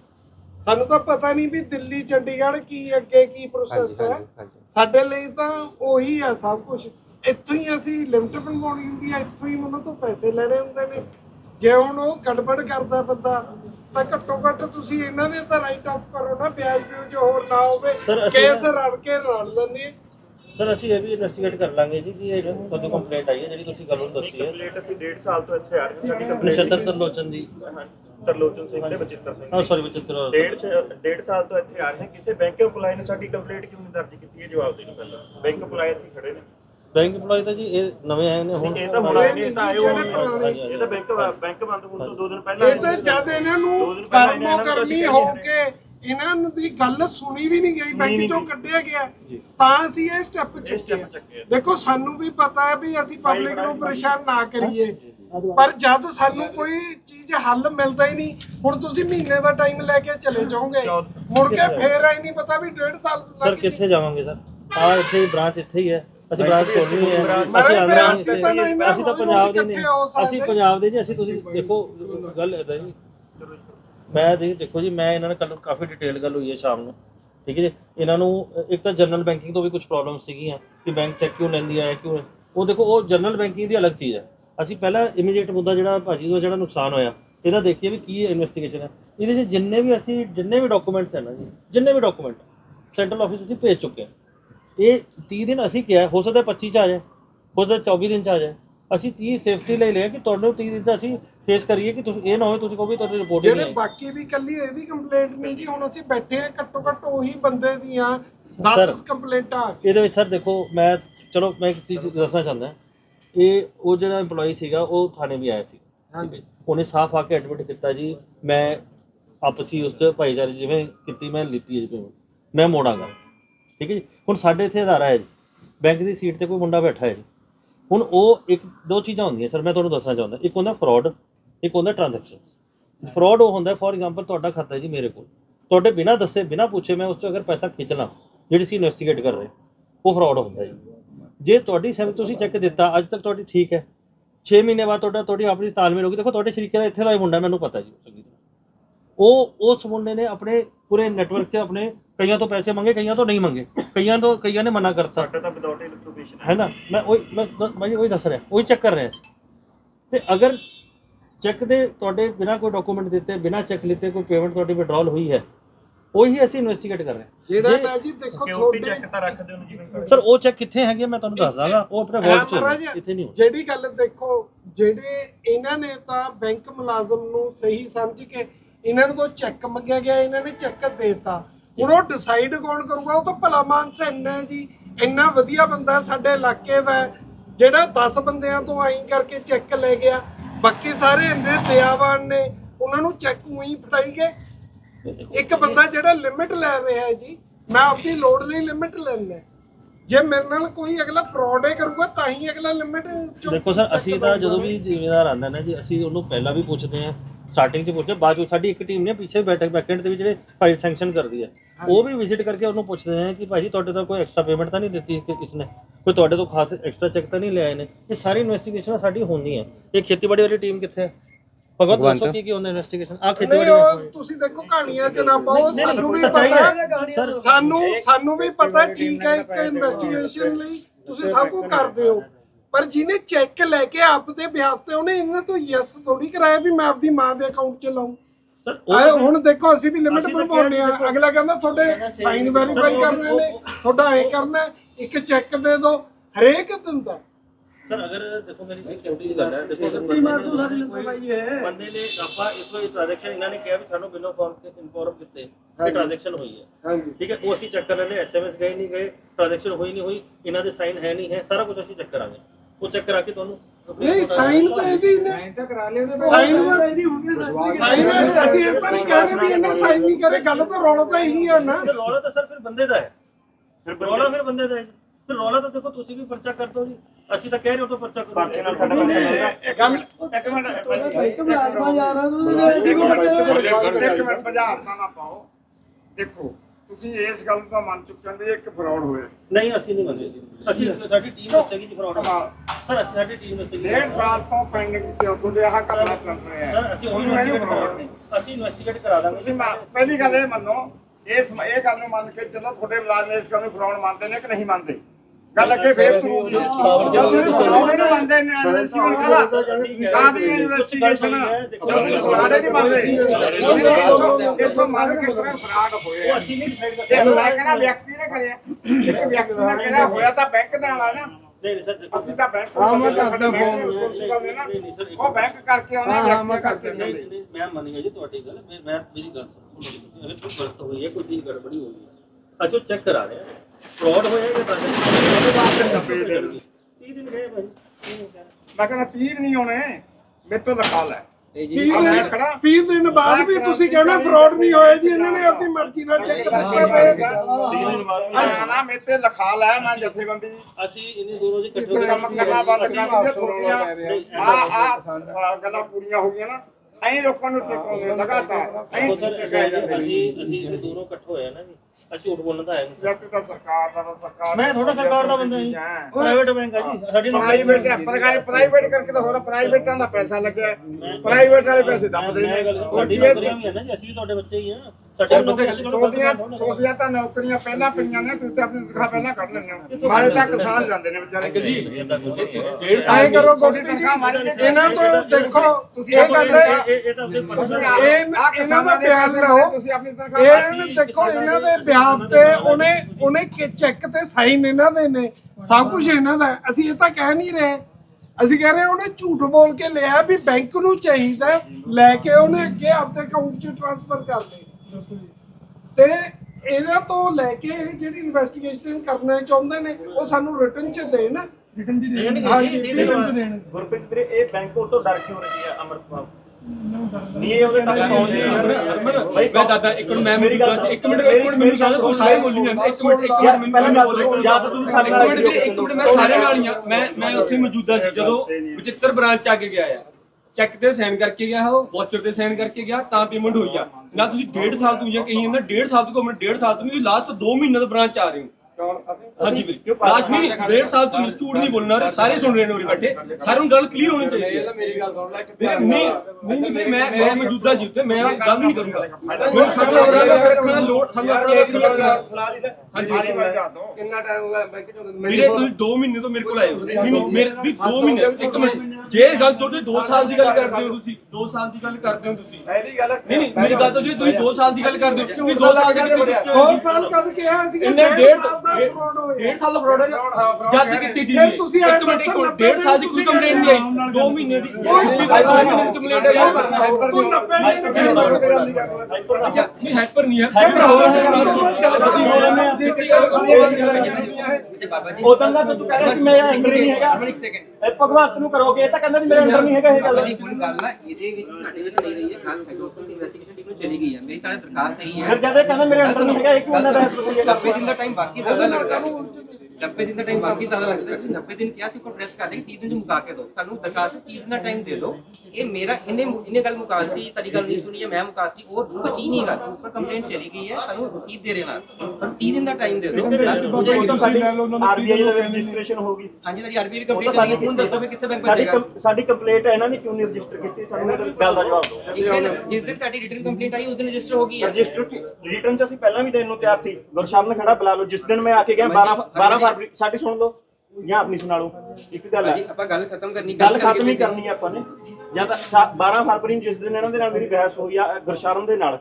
ਸਾਨੂੰ ਤਾਂ ਪਤਾ ਨਹੀਂ ਵੀ ਦਿੱਲੀ ਚੰਡੀਗੜ੍ਹ ਕੀ ਅੱਗੇ ਕੀ ਪ੍ਰੋਸੈਸ ਹੈ। ਹਾਂਜੀ ਹਾਂਜੀ। ਸਾਡੇ ਲਈ ਤਾਂ ਉਹੀ ਆ ਸਭ ਕੁਝ ਇੱਥੋਂ ਹੀ ਅਸੀਂ ਲਿਮਟ ਬਣਵਾਉਣੀ ਹੁੰਦੀ ਆ ਇੱਥੋਂ ਹੀ ਉਹਨਾਂ ਤੋਂ ਪੈਸੇ ਲੈਣੇ ਹੁੰਦੇ ਨੇ। ਜੇ ਹੁਣ ਉਹ ਗੜਬੜ ਕਰਦਾ ਬੰਦਾ ਤਾਂ ਘੱਟੋ ਘੱਟ ਤੁਸੀਂ ਇਹਨਾਂ ਦੇ ਤਾਂ ਰਾਈਟ ਆਫ ਕਰੋ ਨਾ ਵਿਆਜ ਵਿਊਜ ਹੋਰ ਨਾ ਹੋਵੇ। Sir, ਅਸੀਂ ਕੇਸ ਰਲ ਕੇ ਰਲ ਲੈਣੇ ਸਰ ਅਸੀਂ ਇਹ ਵੀ ਇਨਵੈਸਟੀਗੇਟ ਕਰ ਲਾਂਗੇ ਜੀ ਕਿ ਇਹ ਤੁਹਾਨੂੰ ਕੰਪਲੇਂਟ ਆਈ ਹੈ ਜਿਹੜੀ ਤੁਸੀਂ ਗੱਲ ਨੂੰ ਦੱਸੀ ਹੈ। ਕੰਪਲੀਟ ਅਸੀਂ 1.5 ਸਾਲ ਤੋਂ ਇੱਥੇ ਆ ਰਹੇ ਹਾਂ ਸਾਡੀ ਕੰਪਲੀਟ ਨਛੱਤਰ ਸਰਲੋਚਨ ਦੀ ਤਰਲੋਚਨ ਸਿੰਘ ਤੇ ਬਚਿੱਤਰ ਸਿੰਘ ਹਾਂ ਸੌਰੀ ਬਚਿੱਤਰ ਡੇਢ ਸ- ਡੇਢ ਸਾਲ ਤੋਂ ਇੱਥੇ ਆ ਰਹੇ ਹਾਂ ਕਿਸੇ ਬੈਂਕ ਐਮਪਲਾਈ ਨੇ ਸਾਡੀ ਕੰਪਲੀਟ ਕਿਉਂ ਨਹੀਂ ਦਰਜ ਕੀਤੀ ਹੈ ਜਵਾਬ ਦੇ ਨੂੰ ਪਹਿਲਾਂ? ਬੈਂਕ ਐਮਪਲਾਈ ਇੱਥੇ ਖੜੇ ਨੇ। ਬੈਂਕ EMPLOYE ਤਾਂ ਜੀ ਇਹ ਨਵੇਂ ਆਏ ਨੇ ਹੁਣ ਇਹ ਤਾਂ ਹੁਣ ਆਏ ਤਾਂ ਆਏ ਹੋਣਗੇ। ਇਹ ਤਾਂ ਬੈਂਕ ਬੈਂਕ ਬੰਦ ਹੋਣ ਤੋਂ ਦੋ ਦਿਨ ਪਹਿਲਾਂ ਇਹ ਤਾਂ ਜਦ ਇਹਨਾਂ ਨੂੰ ਦੋ ਦਿਨ ਪਹਿਲਾਂ ਕਰਮੋ ਕਰਮੀ ਹੋ ਕੇ ਇਹਨਾਂ ਨੂੰ ਦੀ ਗੱਲ ਸੁਣੀ ਵੀ ਨਹੀਂ ਗਈ ਬੈਂਕ ਚੋਂ। ਕੱਢਿਆ ਗਿਆ। ਤਾਂ ਅਸੀਂ ਇਹ ਸਟੈਪ ਚੁੱਕੇ। ਦੇਖੋ ਸਾਨੂੰ ਵੀ ਪਤਾ ਹੈ ਵੀ ਅਸੀਂ ਪਬਲਿਕ ਨੂੰ ਪਰੇਸ਼ਾਨ ਨਾ ਕਰੀਏ। ਪਰ ਜਦ ਸਾਨੂੰ ਕੋਈ ਚੀਜ਼ ਹੱਲ ਮਿਲਦਾ ਹੀ ਨਹੀਂ ਹੁਣ ਤੁਸੀਂ ਮਹੀਨੇ ਦਾ ਟਾਈਮ ਲੈ ਕੇ ਚਲੇ ਜਾਓਗੇ। ਮੁੜ ਕੇ ਫੇਰ ਆਈ ਨਹੀਂ ਪਤਾ ਵੀ ਡੇਢ ਸਾਲ ਸਰ ਕਿੱਥੇ ਜਾਵਾਂਗੇ ਸਰ? ਆ ਇੱਥੇ ਹੀ ਬ੍ਰਾਂਚ ਇੱਥੇ ਹੀ ਹੈ। ਅਸੀਂ ਬ੍ਰਾਂਚ ਖੋਲਣੀ ਹੈ। ਅਸੀਂ ਨਾ ਅਸੀਂ ਤਾਂ ਪੰਜਾਬ ਦੇ ਸਕਦੇ। ਅਸੀਂ ਪੰਜਾਬ ਦੇ ਜੀ ਅਸੀਂ ਤੁਸੀਂ ਦੇਖੋ ਗੱਲ ਇਦਾਂ ਜੀ। ਮੈਂ ਦੇ ਦੇਖੋ ਜੀ ਮੈਂ ਇਹਨਾਂ ਨਾਲ ਕੱਲ ਕਾਫੀ ਡਿਟੇਲ ਗੱਲ ਹੋਈ ਹੈ ਸ਼ਾਮ ਨੂੰ। ਠੀਕ ਹੈ ਜੀ? ਇਹਨਾਂ ਨੂੰ ਇੱਕ ਤਾਂ ਜਨਰਲ ਬੈਂਕਿੰਗ ਤੋਂ ਵੀ ਕੁਝ ਪ੍ਰੋਬਲਮ ਸੀਗੀਆਂ ਕਿ ਬੈਂਕ ਚੈੱਕ ਕਿਉਂ ਲੈਂਦੀ ਹੈ ਕਿਉਂ ਉਹ ਦੇਖੋ ਉਹ ਜਨਰਲ ਬੈਂਕਿੰਗ ਦੀ ਅਲੱਗ ਚੀਜ਼ ਹੈ। ਅਸੀਂ ਪਹਿਲਾਂ ਇਮੀਡੀਏਟ ਮੁੱਦਾ ਜਿਹੜਾ ਭਾਜੀ ਦਾ ਜਿਹੜਾ ਨੁਕਸਾਨ ਹੋਇਆ ਇਹਦਾ ਦੇਖੀਏ ਵੀ ਕੀ ਇਨਵੈਸਟੀਗੇਸ਼ਨ ਹੈ। ਇਹਦੇ 'ਚ ਜਿੰਨੇ ਵੀ ਅਸੀਂ ਜਿੰਨੇ ਵੀ ਡਾਕੂਮੈਂਟਸ ਹੈ ਨਾ ਜੀ ਜਿੰਨੇ ਵੀ ਡਾਕੂਮੈਂਟ ਸੈਂਟਰਲ ਆਫਿਸ ਅਸੀਂ ਭੇਜ ਚੁੱਕੇ ਹਾਂ। ਇਹ 30 ਦਿਨ ਅਸੀਂ ਕਿਹਾ ਹੋ ਸਕਦਾ 25 ਚ ਆ ਜਾਏ ਹੋ ਸਕਦਾ 24 ਦਿਨ ਚ ਆ ਜਾਏ। ਅਸੀਂ 30 ਸੇਫਟੀ ਲਈ ਲਿਆ ਕਿ ਤੁਹਾਨੂੰ 30 ਦਿਨ ਚ ਅਸੀਂ ਫੇਸ ਕਰੀਏ ਕਿ ਤੁਸੀਂ ਇਹ ਨਾ ਹੋਵੇ ਤੁਸੀਂ ਕਹੋ ਵੀ ਤੁਹਾਡੀ ਰਿਪੋਰਟ ਜਿਹੜੇ ਨਹੀਂ ਆਈ। ਬਾਕੀ ਵੀ ਕੱਲੀ ਇਹਦੀ ਕੰਪਲੇਂਟ ਨਹੀਂ ਜੀ ਹੁਣ ਅਸੀਂ ਬੈਠੇ ਆ ਘੱਟੋ ਘੱਟ ਉਹੀ ਬੰਦੇ ਦੀਆਂ Sir, 10 ਕੰਪਲੇਂਟਾਂ ਆ ਗਈਆਂ। ਇਹਦੇ ਵਿੱਚ ਸਰ ਦੇਖੋ ਮੈਂ ਚਲੋ ਮੈਂ ਇੱਕ ਚੀਜ਼ ਦੱਸਣਾ ਚਾਹੁੰਦਾ ਇਹ ਉਹ ਜਿਹੜਾ EMPLOYE ਸੀਗਾ ਉਹ ਥਾਣੇ ਵੀ ਆਇਆ ਸੀ। ਹਾਂਜੀ। ਉਹਨੇ ਸਾਫ਼ ਆ ਕੇ ਐਡਮਿਟ ਕੀਤਾ ਜੀ ਮੈਂ ਆਪਸੀ ਉਸ ਤੇ ਭਾਈਚਾਰੇ ਜਿਵੇਂ ਕੀਤੀ ਮੈਂ ਲਿੱਤੀ ਹੈ ਜੀ payment, ਮੈਂ ਮੋੜਾਂਗਾ। ਠੀਕ ਹੈ ਜੀ? ਹੁਣ ਸਾਡੇ ਇੱਥੇ ਅਦਾਰਾ ਹੈ ਜੀ। ਬੈਂਕ ਦੀ ਸੀਟ ਤੇ ਕੋਈ ਮੁੰਡਾ ਬੈਠਾ ਹੈ ਜੀ। ਹੁਣ ਉਹ ਇੱਕ, ਦੋ ਚੀਜ਼ਾਂ ਹੁੰਦੀਆਂ ਸਰ, ਮੈਂ ਤੁਹਾਨੂੰ ਦੱਸਣਾ ਚਾਹੁੰਦਾ। ਇੱਕ ਹੁੰਦਾ ਫਰਾਡ ਇੱਕ ਹੁੰਦਾ ਟ੍ਰਾਂਜੈਕਸ਼ਨ ਫਰਾਡ ਉਹ ਹੁੰਦਾ ਫੋਰ ਐਗਜ਼ਾਮਪਲ ਤੁਹਾਡਾ ਖਾਤਾ ਜੀ ਮੇਰੇ ਕੋਲ। ਤੁਹਾਡੇ ਬਿਨਾਂ ਦੱਸੇ, ਬਿਨਾਂ ਪੁੱਛੇ ਮੈਂ ਉਸ ਤੋਂ ਅਗਰ ਪੈਸਾ ਖਿੱਚ ਲਾਂ, ਜਿਹੜੀ ਸੀ ਇਨਵੈਸਟੀਗੇਟ ਕਰ ਰਹੇ ਉਹ ਫਰਾਡ ਹੁੰਦਾ ਜੀ। ਜੇ ਤੁਹਾਡੀ ਸੈਲ ਤੁਸੀਂ ਚੈੱਕ ਦਿੱਤਾ, ਅੱਜ ਤੱਕ ਤੁਹਾਡੀ ਠੀਕ ਹੈ। 6 ਮਹੀਨੇ ਬਾਅਦ ਤੁਹਾਡਾ, ਤੁਹਾਡੀ ਆਪਣੀ ਤਾਲਮੇਲ ਹੋ ਗਈ। ਦੇਖੋ, ਤੁਹਾਡੇ ਸ਼ਰੀਕੇ ਦਾ ਇੱਥੇ ਦਾ ਹੀ ਮੁੰਡਾ ਮੈਨੂੰ ਪਤਾ ਜੀ ਚੰਗੀ ਉਹ, ਉਸ ਮੁੰਡੇ ਨੇ ਆਪਣੇ ਪੂਰੇ ਨੈਟਵਰਕ 'ਚ ਆਪਣੇ ਕਈਆਂ ਤੋਂ ਪੈਸੇ ਮੰਗੇ ਕਈਆਂ ਤੋਂ ਨਹੀਂ ਮੰਗੇ। ਕਈਆਂ ਤੋਂ ਕਈਆਂ ਨੇ ਮਨਾ ਕਰਤਾ। ਸਾਡਾ ਤਾਂ ਵਿਦਆਊਟ ਇਨਫੋਰਮੇਸ਼ਨ ਹੈ। ਨਾ? ਮੈਂ ਉਹ ਮੈਂ ਮੈਂ ਉਹੀ ਦੱਸ ਰਿਹਾ। ਉਹੀ ਚੈੱਕ ਕਰ ਰਿਹਾ ਸੀ। ਤੇ ਅਗਰ ਚੈੱਕ ਦੇ ਤੁਹਾਡੇ ਬਿਨਾ ਕੋਈ ਡਾਕੂਮੈਂਟ ਦਿੱਤੇ ਬਿਨਾ ਚੈੱਕ ਲਿੱਤੇ ਕੋਈ ਪੇਮੈਂਟ ਤੁਹਾਡੀ ਵਿਡਰਾਲ ਹੋਈ ਹੈ ਉਹੀ ਅਸੀਂ ਇਨਵੈਸਟੀਗੇਟ ਕਰ ਰਹੇ ਹਾਂ। ਜਿਹੜਾ ਮੈਂ ਜੀ ਦੇਖੋ ਸਿਕਿਉਰਿਟੀ ਤੁਹਾਡੇ ਚੈੱਕ ਤਾਂ ਰੱਖਦੇ ਹੋ ਜਿਵੇਂ ਸਰ ਉਹ ਚੈੱਕ ਕਿੱਥੇ ਹੈਗੇ ਮੈਂ ਤੁਹਾਨੂੰ ਦੱਸ ਦਾਂਗਾ। ਉਹ ਆਪਣੇ ਵਾਰਡ 'ਚ ਇੱਥੇ ਨਹੀਂ ਹੋਣੇ। ਜਿਹੜੀ ਗੱਲ ਦੇਖੋ ਜਿਹੜੇ ਇਹਨਾਂ ਨੇ ਤਾਂ ਬੈਂਕ ਮੁਲਾਜ਼ਮ ਨੂੰ ਸਹੀ ਸਮਝ ਕੇ ਇਹਨਾਂ ਨੂੰ ਤੋਂ ਚੈੱਕ ਮੰਗਿਆ ਗਿਆ ਇਹਨਾਂ ਨੇ ਚੈੱਕ ਦੇਤਾ। ਹੁਣ ਉਹ ਡਿਸਾਈਡ ਕੌਣ ਕਰੂਗਾ? ਉਹ ਤਾਂ ਭਲਾ ਮਾਨਸ ਇੰਨਾ ਹੈ ਜੀ। ਇੰਨਾ ਵਧੀਆ ਬੰਦਾ ਸਾਡੇ ਇਲਾਕੇ ਦਾ ਹੈ, ਜਿਹੜਾ 10 ਬੰਦਿਆਂ ਤੋਂ ਆਈ ਕਰਕੇ ਚੈੱਕ ਲੈ ਗਿਆ। ਬਾਕੀ ਸਾਰੇ ਇੰਨੇ ਦਇਆਵਾਨ ਨੇ। ਉਹਨਾਂ ਨੂੰ ਚੈੱਕ ਉਹੀ ਫੜਾਈ ਗਏ ਇੱਕ ਬੰਦਾ ਜਿਹੜਾ ਲਿਮਿਟ ਲੈ ਰਿਹਾ ਹੈ ਜੀ ਮੈਂ ਆਪਣੀ ਲੋੜ ਲਈ ਲਿਮਿਟ ਲੈਣਾ। ਜੇ ਮੇਰੇ ਨਾਲ ਕੋਈ ਅਗਲਾ ਫਰਾਡ ਹੀ ਕਰੂਗਾ ਤਾਂ ਹੀ ਅਗਲਾ ਲਿਮਿਟ ਦੇਖੋ ਸਰ ਅਸੀਂ ਤਾਂ ਜਦੋਂ ਵੀ ਜ਼ਿੰਮੇਦਾਰ ਆਂਦਾ ਨਾ ਜੀ ਅਸੀਂ ਉਹਨੂੰ ਪਹਿਲਾਂ ਵੀ ਪੁੱਛਦੇ ਹਾਂ। ਸਟਾਰਟਿੰਗ 'ਚ ਪੁੱਛਦੇ ਬਾਅਦ ਵਿੱਚ ਸਾਡੀ ਇੱਕ ਟੀਮ ਨੇ ਪਿੱਛੇ ਬੈਠਕ ਬੈਕਐਂਡ ਦੇ ਵਿੱਚ ਜਿਹੜੇ ਫਾਈਲ ਸੈਂਕਸ਼ਨ ਕਰਦੀ ਹੈ ਉਹ ਵੀ ਵਿਜ਼ਿਟ ਕਰਕੇ ਉਹਨੂੰ ਪੁੱਛਦੇ ਹਾਂ ਕਿ ਭਾਜੀ ਤੁਹਾਡੇ ਤੋਂ ਕੋਈ ਐਕਸਟਰਾ ਪੇਮੈਂਟ ਤਾਂ ਨਹੀਂ ਦਿੱਤੀ ਕਿ ਕਿਸਨੇ? ਕੋਈ ਤੁਹਾਡੇ ਤੋਂ ਖਾਸ ਐਕਸਟਰਾ ਚੈੱਕ ਤਾਂ ਨਹੀਂ ਲਿਆਏ ਨੇ? ਇਹ ਸਾਰੀ ਇਨਵੈਸਟੀਗੇਸ਼ਨ ਸਾਡੀ ਹੋਣੀ ਹੈ ਇਹ ਖੇਤੀਬਾੜੀ ਵਾਲੀ ਟੀਮ ਕਿੱਥੇ ਹੈ ਭਗਵੰਤ ਭਗਵੰਤ। ਦੱਸੋ ਕੀ ਕੀ ਉਹਨੇ ਇਨਵੈਸਟੀਗੇਸ਼ਨ ਆ ਨਹੀਂ ਖੇਤੀਬਾੜੀ ਉਹ ਤੁਸੀਂ ਦੇਖੋ ਕਹਾਣੀਆਂ ਚ ਨਾ ਪਾਓ ਨਹੀਂ, ਸਾਨੂੰ ਵੀ ਪਤਾ ਸਾਨੂੰ ਸਾਨੂੰ ਵੀ ਪਤਾ ਠੀਕ ਹੈ ਇੱਕ ਇਨਵੈਸਟੀਗੇਸ਼ਨ ਲਈ। ਤੁਸੀਂ ਸਭ ਕੁਝ ਕਰਦੇ ਹੋ। ਪਰ ਜਿਹਨੇ ਚੈੱਕ ਲੈ ਕੇ ਆਪਦੇ ਬਿਹਾਫ ਤੇ ਉਹਨੇ ਇਹਨਾਂ ਤੋਂ ਯੈਸ ਥੋੜੀ ਕਰਾਇਆ ਵੀ ਮੈਂ ਆਪਦੀ ਮਾਂ ਦੇ ਅਕਾਊਂਟ 'ਚ ਲਾਉਂ ਸਰ ਆਏ ਹੁਣ ਦੇਖੋ ਅਸੀਂ ਵੀ ਲਿਮਿਟ ਬਣਵਾਉਂਦੇ ਆ ਅਗਲਾ ਕਹਿੰਦਾ ਤੁਹਾਡੇ ਸਾਈਨ ਵੈਰੀਫਾਈ ਕਰਨੇ ਨੇ ਤੁਹਾਡਾ ਐ ਕਰਨਾ ਇੱਕ ਚੈੱਕ ਦੇ ਦਿਓ ਹਰੇਕ ਦਿੰਦਾ। ਸਰ ਅਗਰ ਦੇਖੋ ਮੇਰੀ ਇੱਕ ਛੋਟੀ ਜਿਹੀ ਗੱਲ ਹੈ ਦੇਖੋ ਛੋਟੀ ਮਾਰ ਤੋਂ ਸਾਡੀ ਲੰਬਾ ਬਾਈ ਹੈ। ਬੰਦੇ ਨੇ ਆਪਾਂ ਇਥੋਂ ਇਹ ਟ੍ਰਾਂਜੈਕਸ਼ਨ ਇਹਨਾਂ ਨੇ ਕਿਹਾ ਵੀ ਸਾਨੂੰ ਬਿਲੋ ਫਾਰਮ ਤੇ ਇਨਫੋਰਮ ਕੀਤੇ ਕਿ ਟ੍ਰਾਂਜੈਕਸ਼ਨ ਹੋਈ ਹੈ। ਹਾਂਜੀ। ਠੀਕ ਹੈ ਉਹ ਅਸੀਂ ਚੈੱਕ ਕਰ ਲੈਂਦੇ ਐਸਐਮਐਸ ਗਏ ਨਹੀਂ ਗਏ ਟ੍ਰਾਂਜੈਕਸ਼ਨ ਹੋਈ ਨਹੀਂ ਹੋਈ ਇਹਨਾਂ ਦੇ ਸਾਈਨ ਹੈ ਨਹੀਂ ਹੈ ਸਾਰਾ ਕੁਝ ਅਸੀਂ ਚੈੱਕ ਕਰਾਂਗੇ। ਉਹ ਚੈੱਕ ਕਰਾ ਕੇ ਤੁਹਾਨੂੰ ਨਹੀਂ ਸਾਈਨ ਤਾਂ ਇਹਦੀ ਨੇ ਸਾਈਨ ਤਾਂ ਕਰਾ ਲਿਆ ਤੇ ਸਾਈਨ ਦਾ ਨਹੀਂ ਹੋਣਗੇ ਦੱਸ ਸਾਈਨ ਅਸੀਂ ਇਹ ਤਾਂ ਨਹੀਂ ਕਹਿੰਦੇ ਵੀ ਇਹਨੇ ਸਾਈਨ ਨਹੀਂ ਕਰੇ ਗੱਲ ਤਾਂ ਰੌਲਾ ਤਾਂ ਇਹੀ ਹੈ ਨਾ। ਰੌਲਾ ਤਾਂ ਸਰ ਫਿਰ ਬੰਦੇ ਦਾ ਹੈ। ਫਿਰ ਰੌਲਾ ਫਿਰ ਬੰਦੇ ਦਾ ਹੈ। ਫਿਰ ਰੌਲਾ ਤਾਂ ਦੇਖੋ ਤੁਸੀਂ ਵੀ ਪਰਚਾ ਕਰ ਦਿਓ ਜੀ। ਅਸੀਂ ਤਾਂ ਕਹਿ ਰਹੇ ਹਾਂ ਤਾਂ ਪਰਚਾ ਕਰੋ ਬਾਕੀ ਨਾਲ ਸਾਡਾ ਪਰਚਾ ਮਿਲਦਾ ਗੱਲ ਇੱਕ ਮਿੰਟ ਇੱਕ ਨੂੰ ਅਸੀਂ ਕੋ ਬੱਚੇ ਇੱਕ ਮਿੰਟ ਬੁਝਾਰਤਾਂ ਨਾ ਪਾਓ। ਦੇਖੋ ਤੁਸੀਂ ਇਸ ਗੱਲ ਨੂੰ ਤਾਂ ਮੰਨ ਚੁੱਕੇ ਹੋ ਵੀ ਇੱਕ ਫਰਾਡ ਹੋਇਆ। ਨਹੀਂ ਅਸੀਂ ਨਹੀਂ ਮੰਨਦੇ। ਅਸੀਂ ਸਾਡੀ ਟੀਮ ਦੱਸੇਗੀ ਜੀ ਫਰਾਡ ਕਮਾਲ। ਸਰ ਅਸੀਂ ਸਾਡੀ ਟੀਮ ਦੱਸੇਗੀ। ਡੇਢ ਸਾਲ ਤੋਂ ਪੈਂਡਿੰਗ ਤੇ ਉਦੋਂ ਦੇ ਆਹ ਕੰਮ ਚੱਲ ਰਿਹਾ ਸਰ ਅਸੀਂ ਉਹ ਇਨਵੈਸਟੀਗੇਟ ਕਰਾਂਗੇ ਅਸੀਂ ਇਨਵੈਸਟੀਗੇਟ ਕਰਾ ਦਾਂਗੇ ਤੁਸੀਂ ਪਹਿਲੀ ਗੱਲ ਇਹ ਮੰਨੋ ਇਸ ਇਹ ਗੱਲ ਨੂੰ ਮੰਨ ਕੇ ਚੱਲੋ ਤੁਹਾਡੇ ਮੁਲਾਜ਼ਮ ਇਸ ਗੱਲ ਨੂੰ ਫਰਾਡ ਮੰਨਦੇ ਨੇ ਕਿ ਨਹੀਂ ਮੰਨਦੇ? ਗੱਲ ਅੱਗੇ ਫੇਰ ਤੂੰ ਜਦੋਂ ਫਰਾਡ ਨੂੰ ਮੰਨਦੇ ਨੇ ਇਨਵੈਸਟੀਗੇਸ਼ਨ ਵਾਲਾ ਕਾਦੀ ਇਨਵੈਸਟੀਗੇਸ਼ਨ ਫਰਾਡ ਨਹੀਂ ਮੰਨਦੇ। ਇੱਥੋਂ ਮੰਨ ਕੇ ਤੇਰਾ ਫਰਾਡ ਹੋਇਆ ਉਹ ਅਸੀਂ ਨਹੀਂ ਡਿਸਾਈਡ ਕਰ ਇਹ ਮੈਂ ਕਹਿੰਦਾ ਵਿਅਕਤੀ ਨੇ ਕਰਿਆ ਇੱਕ ਵਿਅਕਤੀ ਨੇ ਕਰਿਆ ਹੋਇਆ ਤਾਂ ਬੈਂਕ ਦਾ ਵਾਲਾ ਨਾ। ਨਹੀਂ ਨਹੀਂ ਸਰ ਦੇਖੋ ਅਸੀਂ ਤਾਂ ਬੈਂਕ ਹਾਂ, ਮੈਂ ਸਾਡੇ ਬੈਂਕ ਫੋਨ। ਉਹ ਬੈਂਕ ਕਰਕੇ ਆਉਣਾ ਹਾਂ, ਮੈਂ ਕਰਕੇ ਨਹੀਂ, ਨਹੀਂ ਨਹੀਂ, ਮੈਂ ਮੰਨ ਗਿਆ ਜੀ ਤੁਹਾਡੀ ਗੱਲ। ਮੈਂ ਮੈਂ ਮੇਰੀ ਗੱਲ ਸੁਣੋ। ਜੀ ਤੁਸੀਂ। ਅਗਰ ਕੋਈ ਗਲਤ ਹੋਈ ਹੈ ਕੋਈ ਚੀਜ਼ ਗੜਬੜੀ ਹੋਈ ਹੈ। ਅਸੀਂ ਚੈੱਕ ਕਰਾ ਰਹੇ ਫਰਾਡ ਹੋਇਆ ਜਾਂ ਤਾਂ ਉਹਦੇ ਵਾਸਤੇ 30 ਦਿਨ ਗਏ ਭਾਈ? ਮੈਂ ਕਹਿੰਦਾ 30 ਨਹੀਂ ਹੋਣੇ ਮੇਰੇ ਤੋਂ ਲਿਖਾ ਲੈ। ਇਹ ਜੀ 20 ਮੈਂ ਦਿਨ ਖੜਾ। 20 ਦਿਨ ਬਾਅਦ ਵੀ ਤੁਸੀਂ ਕਹਿਣਾ ਫਰਾਡ ਨਹੀਂ ਹੋਇਆ ਜੀ ਇਹਨਾਂ ਨੇ ਆਪਣੀ ਮਰਜ਼ੀ ਨਾਲ ਚੈੱਕ ਦੱਸਿਆ ਹੋਇਆ। ਮੈਂ ਨਾ ਮੇਰੇ ਤੇ ਲਿਖਾ ਲੈ ਮੈਂ ਜਥੇਬੰਦੀ। ਅਸੀਂ ਇਹਨੇ ਦੋ ਰੋਜ਼ ਇਕੱਠੇ ਹੋ ਕੇ ਕੰਮ ਕਰਨਾ ਬੰਦ ਕਰ ਦਿੱਤੇ ਥੋੜੀਆਂ ਆ ਆ ਗੱਲਾਂ ਪੂਰੀਆਂ ਹੋ ਗਈਆਂ ਨਾ। ਐਂ ਲੋਕਾਂ ਨੂੰ ਟਿਕਾਉਂਦੇ ਲਗਾਤਾਰ। ਐਂ ਜਾਂਦੇ। ਅਸੀਂ ਅਸੀਂ ਦੋਨੋਂ ਇਕੱਠੇ ਹੋਏ ਆ ਨਾ ਜੀ। ਝੂਠ ਬੋਲਣ ਦਾ ਹੈ ਨਹੀਂ। ਜੱਟ ਤਾਂ ਸਰਕਾਰ ਦਾ ਵਾ, ਸਰਕਾਰ ਮੈਂ ਥੋੜਾ ਸਰਕਾਰ ਦਾ ਬੰਦਾ ਜੀ। ਹਾਂ। ਪ੍ਰਾਈਵੇਟ ਬੈਂਕ ਆ ਜੀ। ਸਾਡੀ ਪ੍ਰਾਈਵੇਟ ਹੈ ਪ੍ਰਕਾਰ ਪ੍ਰਾਈਵੇਟ ਕਰਕੇ ਤਾਂ ਹੋਰ ਪ੍ਰਾਈਵੇਟਾਂ ਦਾ ਪੈਸਾ ਲੱਗਿਆ। ਪ੍ਰਾਈਵੇਟ ਵਾਲੇ ਪੈਸੇ ਦੱਬਦੇ ਮੈਂ ਗੱਲ ਨੇ ਸਾਡੀ ਨੌਕਰੀਆਂ ਵੀ ਹੈ ਨਾ ਜੀ ਅਸੀਂ ਵੀ ਤੁਹਾਡੇ ਬੱਚੇ ਹੀ ਆ। ਸਾਡੇ ਛੋਟੀਆਂ ਛੋਟੀਆਂ ਤਾਂ ਨੌਕਰੀਆਂ ਪਹਿਲਾਂ ਪਈਆਂ ਨੇ ਤੁਸੀਂ ਤਾਂ ਆਪਣੀ ਤਨਖਾਹ ਪਹਿਲਾਂ ਕੱਢ ਲੈਂਦੇ ਹੋ। ਮਾਰੇ ਤਾਂ ਕਿਸਾਨ ਜਾਂਦੇ ਨੇ ਵਿਚਾਰੇ। ਡੇਢ ਐਂ ਕਰੋ ਤੁਹਾਡੀ ਜੀ ਤਨਖਾਹ ਮਾਰੇ ਨੇ। ਇਹਨਾਂ ਤੋਂ ਦੇਖੋ ਤੁਸੀਂ ਇਹ ਗੱਲ ਹੈ ਇਹ ਇਹ ਤਾਂ ਆਪਣੇ ਤੁਸੀਂ ਪਰਸਨਲ ਆਪ- ਇਹ- ਆਹ ਇਹਨਾਂ ਦਾ ਕਿਸਾਨਾਂ ਦੇ ਬਿਆਨ ਪੈਸੇ ਲਓ। ਤੁਸੀਂ ਆਪਣੀ ਤਨਖਾਹ ਇਹ ਦੇਖੋ ਇਹਨਾਂ ਦੇ ਬਿਹਾਫ ਤੇ ਉਹਨੇ ਉਹਨੇ ਚੈੱਕ ਤੇ ਸਾਈਨ ਇਹਨਾਂ ਦੇ ਨੇ। ਸਭ ਕੁਝ ਇਹਨਾਂ ਦਾ। ਅਸੀਂ ਇਹ ਤਾਂ ਕਹਿ ਨਹੀਂ ਰਹੇ। ਅਸੀਂ ਕਹਿ ਰਹੇ ਉਹਨੇ ਝੂਠ ਬੋਲ ਕੇ ਲਿਆ ਵੀ ਬੈਂਕ ਨੂੰ ਚਾਹੀਦਾ ਲੈ ਕੇ ਉਹਨੇ ਅੱਗੇ ਆਪਦੇ ਅਕਾਊਂਟ 'ਚ ਟ੍ਰਾਂਸਫਰ ਕਰ ਦੇ ਤੇ ਇਹਨਾਂ ਤੋਂ ਲੈ ਕੇ ਇਹ ਜਿਹੜੀ ਇਨਵੈਸਟੀਗੇਸ਼ਨ ਕਰਨਾ ਚਾਹੁੰਦੇ ਨੇ ਉਹ ਸਾਨੂੰ ਰਿਟਰਨ 'ਚ ਦੇਣ। ਰਿਟਨ ਜੀ ਦੇ ਹਾਂਜੀ, ਰਿਟਨ ਚ ਦੇਣ। ਗੁਰਪ੍ਰੀਤ ਵੀਰੇ ਇਹ ਬੈਂਕ ਤੋਂ ਡਰ ਕਿਉਂ ਰਹੀ ਹੈ ਅਮਰਪਾਲ ਨਹੀਂ ਇਹ ਉਹਦੇ ਤੱਕ ਪਹੁੰਚਦੇ ਮੈਂ ਦਾਦਾ ਇੱਕ ਮਿੰਟ ਮੈਂ ਮੇਰੀ ਗੱਲ ਇੱਕ ਮਿੰਟ ਇੱਕ ਮਿੰਟ ਮੈਨੂੰ ਸਾਰੇ ਤੁਸੀਂ ਸਾਰੇ ਬੋਲੀ ਜਾਂਦੇ ਇੱਕ ਮਿੰਟ ਇੱਕ ਮਿੰਟ ਮੈਨੂੰ ਬੋਲੋ। ਜਾਂ ਤਾਂ ਤੁਸੀਂ ਸਾਡੇ ਇੱਕ ਮਿੰਟ ਇੱਕ ਮਿੰਟ ਮੈਂ ਸਾਰੇ ਨਾਲ ਹੀ ਆ ਮੈਂ ਮੈਂ ਉੱਥੇ ਮੌਜੂਦਾ ਸੀ ਜਦੋਂ ਬਚਿੱਤਰ ਬ੍ਰਾਂਚ ਚ ਆ ਕੇ ਗਿਆ ਆ। ਚੈੱਕ ਤੇ ਸਾਈਨ ਕਰਕੇ ਗਿਆ ਉਹ, ਵਾਚਰ ਤੇ ਸਾਈਨ ਕਰਕੇ ਗਿਆ, ਤਾਂ ਪੇਮੈਂਟ ਹੋਈ ਆ। ਨਾ ਤੁਸੀਂ ਡੇਢ ਸਾਲ ਤੋਂ ਜਾਂ ਕਹੀ ਜਾਂਦਾ, ਡੇਢ ਸਾਲ ਤੋਂ ਮੈਂ ਡੇਢ ਸਾਲ ਤੋਂ ਨਹੀਂ ਲਾਸਟ 2 ਮਹੀਨੇ ਤੋਂ ਬ੍ਰਾਂਚ ਆ ਰਹੇ ਹੋ। ਹਾਂਜੀ ਵੀਰ। ਲਾਜ਼ਮੀ ਡੇਢ ਸਾਲ ਤੋਂ ਝੂਠ ਨਹੀਂ ਬੋਲਣਾ ਸਾਰੇ ਸੁਣ ਰਹੇ ਨੇ ਉਰੇ ਬੈਠੇ। ਸਾਰਿਆਂ ਨੂੰ ਗੱਲ ਕਲੀਅਰ ਹੋਣੀ ਚਾਹੀਦੀ ਹੈ। ਮੇਰੀ ਗੱਲ ਸੁਣ ਲੈ ਨਹੀਂ ਨਹੀਂ ਨਹੀਂ ਮੈਂ ਮੈਂ ਮੌਜੂਦਾ ਸੀ ਉੱਤੇ ਮੈਂ ਗੱਲ ਨਹੀਂ ਕਰੂੰਗਾ। ਮੈਨੂੰ ਸਾਨੂੰ ਆਪਣਾ ਲੋਡ ਸਾਨੂੰ ਆਪਣਾ ਇੱਕ ਸਲਾਹ ਦੀ ਹਾਂਜੀ। ਕਿੰਨਾ ਟਾਈਮ ਹੋ ਗਿਆ? ਬੈਂਕ ਚੋਂ ਵੀਰੇ ਤੁਸੀਂ 2 ਮਹੀਨੇ ਤੋਂ ਮੇਰੇ ਕੋਲ ਆਏ ਹੋ। ਨਹੀਂ ਮੇਰੇ ਵੀ 2 ਮਹੀਨੇ ਇੱਕ ਮਿੰਟ। ਜੇ ਗੱਲ ਤੁਹਾਡੇ 2 ਸਾਲ ਦੀ ਗੱਲ ਕਰਦੇ ਹੋ ਤੁਸੀਂ 2 ਸਾਲ ਦੀ ਗੱਲ ਕਰਦੇ ਹੋ ਤੁਸੀਂ। ਇਹਦੀ ਗੱਲ ਨਹੀਂ ਨਹੀਂ ਮੇਰੀ ਗੱਲ ਤਾਂ ਤੁਸੀਂ 2 ਸਾਲ ਦੀ ਗੱਲ ਕਰਦੇ ਹੋ। ਤੁਸੀਂ 2 ਸਾਲ ਦੀ ਗੱਲ ਕਿਉਂ 2 ਸਾਲ ਕਦ ਕਿਹਾ ਸੀ ਕਿ 1.5 ਕਰਦਾ ਫਰੋਡ ਹੋਇਆ। ਡੇਢ ਸਾਲ ਦਾ ਫਰੋਡ ਹੈ ਨਾ। ਜਦ ਕੀਤੀ ਸੀ। ਫਿਰ ਤੁਸੀਂ ਇੱਕ ਮਿੰਟ ਇੱਕ ਡੇਢ ਸਾਲ ਦੀ ਕੋਈ ਕੰਪਲੇਂਟ ਨਹੀਂ ਆਈ। 2 ਮਹੀਨੇ ਦੀ ਕੋਈ ਵੀ ਮਹੀਨੇ ਦੀ ਕੰਪਲੇਂਟ ਹੈ ਯਾਰ ਤੂੰ 90 ਦਿਨ ਨਹੀਂ ਹੈਪਰ ਨਹੀਂ ਹੈ ਹੈਪਰ ਹੋ ਰਿਹਾ ਹੈ ਉਦੋਂ ਦਾ ਤੂੰ ਕਹਿ ਰਿਹਾ ਕਿ ਮੇਰਾ ਹੈਪਰ ਨਹੀਂ ਹੈਗਾ। ਇੱਕ ਸੈਕਿੰਡ ਭਗਵੰਤ ਨੂੰ ਕਰੋਗੇ ਇਹ ਤਾਂ ਕਹਿੰਦਾ ਜੀ ਮੇਰੇ ਅੰਡਰ ਨਹੀਂ ਹੈਗਾ ਇਹ ਗੱਲ। ਜੀ ਫੁੱਲ ਗੱਲ ਆ ਇਹਦੇ ਵਿੱਚ ਸਾਡੇ ਵਿੱਚ ਨਹੀਂ ਰਹੀ ਹੈ ਕੱਲ ਹੈਡੋਕਟਰ ਦੀ ਇਨਵੈਸਟੀਗੇਸ਼ਨ ਟੀਮ ਨੂੰ ਚਲੀ ਗਈ ਹੈ ਮੇਰੀ ਤਾਂ ਦਰਖਾਸਤ ਇਹੀ ਹੈ। ਫਿਰ ਜਦ ਇਹ ਕਹਿੰਦਾ ਮੇਰੇ ਅੰਡਰ ਨਹੀਂ ਹੈਗਾ ਇਹ ਕਿਉਂ ਉਹਨਾਂ ਦਾ ਐਸੋਸੀਏਟ ਨੱਬੇ ਦਿਨ ਦਾ ਟਾਈਮ ਬਾਕੀ ਜ਼ਿਆਦਾ ਲੱਗਦਾ 90 ਦਿਨ ਦਾ ਟਾਈਮ ਬਾਕੀ ਜ਼ਿਆਦਾ ਲੱਗਦਾ ਤੁਸੀਂ 90 ਦਿਨ ਕਿਹਾ ਸੀ ਉੱਪਰ ਪ੍ਰੈਸ ਕਰ ਲਈ 30 ਦਿਨ ਚ ਮੁਕਾ ਕੇ ਦਿਓ। ਸਾਨੂੰ ਦਰਖਾਸਤ 30 ਦਿਨ ਦਾ ਟਾਈਮ ਦੇ ਦਿਓ। ਇਹ ਮੇਰਾ ਇਹਨੇ ਇਹਨੇ ਗੱਲ ਮੁਕਾਤੀ ਤੇਰੀ ਗੱਲ ਨਹੀਂ ਸੁਣੀ ਹੈ ਮੈਂ ਮੁਕਾਤੀ ਉਹ ਬਚੀ ਨਹੀਂ ਗੱਲ। ਉੱਪਰ ਕੰਪਲੇਂਟ ਚਲੀ ਗਈ ਹੈ ਸਾਨੂੰ ਰਸੀਦ ਦੇ ਰਹੇ ਨਾਲ ਸਾਨੂੰ 30 ਦਿਨ ਦਾ ਟਾਈਮ ਦੇ ਦਿਓ। ਉਹ ਤਾਂ ਸਾਡੀ ਆਰਬੀਆਈ ਦੇ ਰਜਿਸਟ੍ਰੇਸ਼ਨ ਹੋ ਗਈ। ਹਾਂਜੀ ਸਾਡੀ ਆਰਬੀਆਈ ਕੰਪਲੇਂਟ ਚਲੀ ਗਈ। ਹੁਣ ਦੱਸੋ ਵੀ ਕਿੱਥੇ ਬੈਂਕ ਭੇਜੇਗਾ। ਸਾਡੀ ਕੰਪਲੇਂਟ ਹੈ ਇਹਨਾਂ ਨੇ ਕਿਉਂ ਨਹੀਂ ਰਜਿਸਟਰ ਕੀਤੀ? ਸਾਨੂੰ ਗੱਲ ਦਾ ਜਵਾਬ ਦਿਓ। ਜਿਸ ਦਿਨ ਜਿਸ ਦਿਨ ਤੁਹਾਡੀ ਰਿਟਰਨ ਕੰਪਲੇਂਟ ਆਈ ਉਸ ਦਿਨ ਰਜਿਸਟਰ ਹੋ ਗਈ ਹੈ। ਰਜਿਸਟਰ ਰਿਟਰਨ ਚ ਅਸੀਂ ਪਹਿਲਾਂ ਵੀ ਦੇਣ ਨੂੰ ਤਿਆਰ ਸੀ। ਗੁਰਸ਼ਰਨ ਖੜਾ ਬੁਲਾ ਲਓ। ਜਿਸ ਦਿਨ ਮੈਂ ਆ ਕੇ ਗਿਆ 12 12 ਸਾਡੀ ਸੁਣ ਲਓ ਜਾਂ ਆਪਣੀ ਸੁਣਾ ਲਓ। ਇੱਕ ਗੱਲ ਭਾਜੀ ਹੈ ਆਪਾਂ ਗੱਲ ਖਤਮ ਕਰਨੀ ਗੱਲ ਖਤਮ ਹੀ ਕਰਨੀ ਹੈ ਆਪਾਂ ਨੇ। ਜਾਂ ਤਾਂ ਸਾ- 12 ਫਰਵਰੀ ਨੂੰ ਜਿਸ ਦਿਨ ਇਹਨਾਂ ਦੇ ਨਾਲ ਮੇਰੀ ਬਹਿਸ ਹੋਈ ਆ ਗੁਰਸ਼ਰਨ ਦੇ ਨਾਲ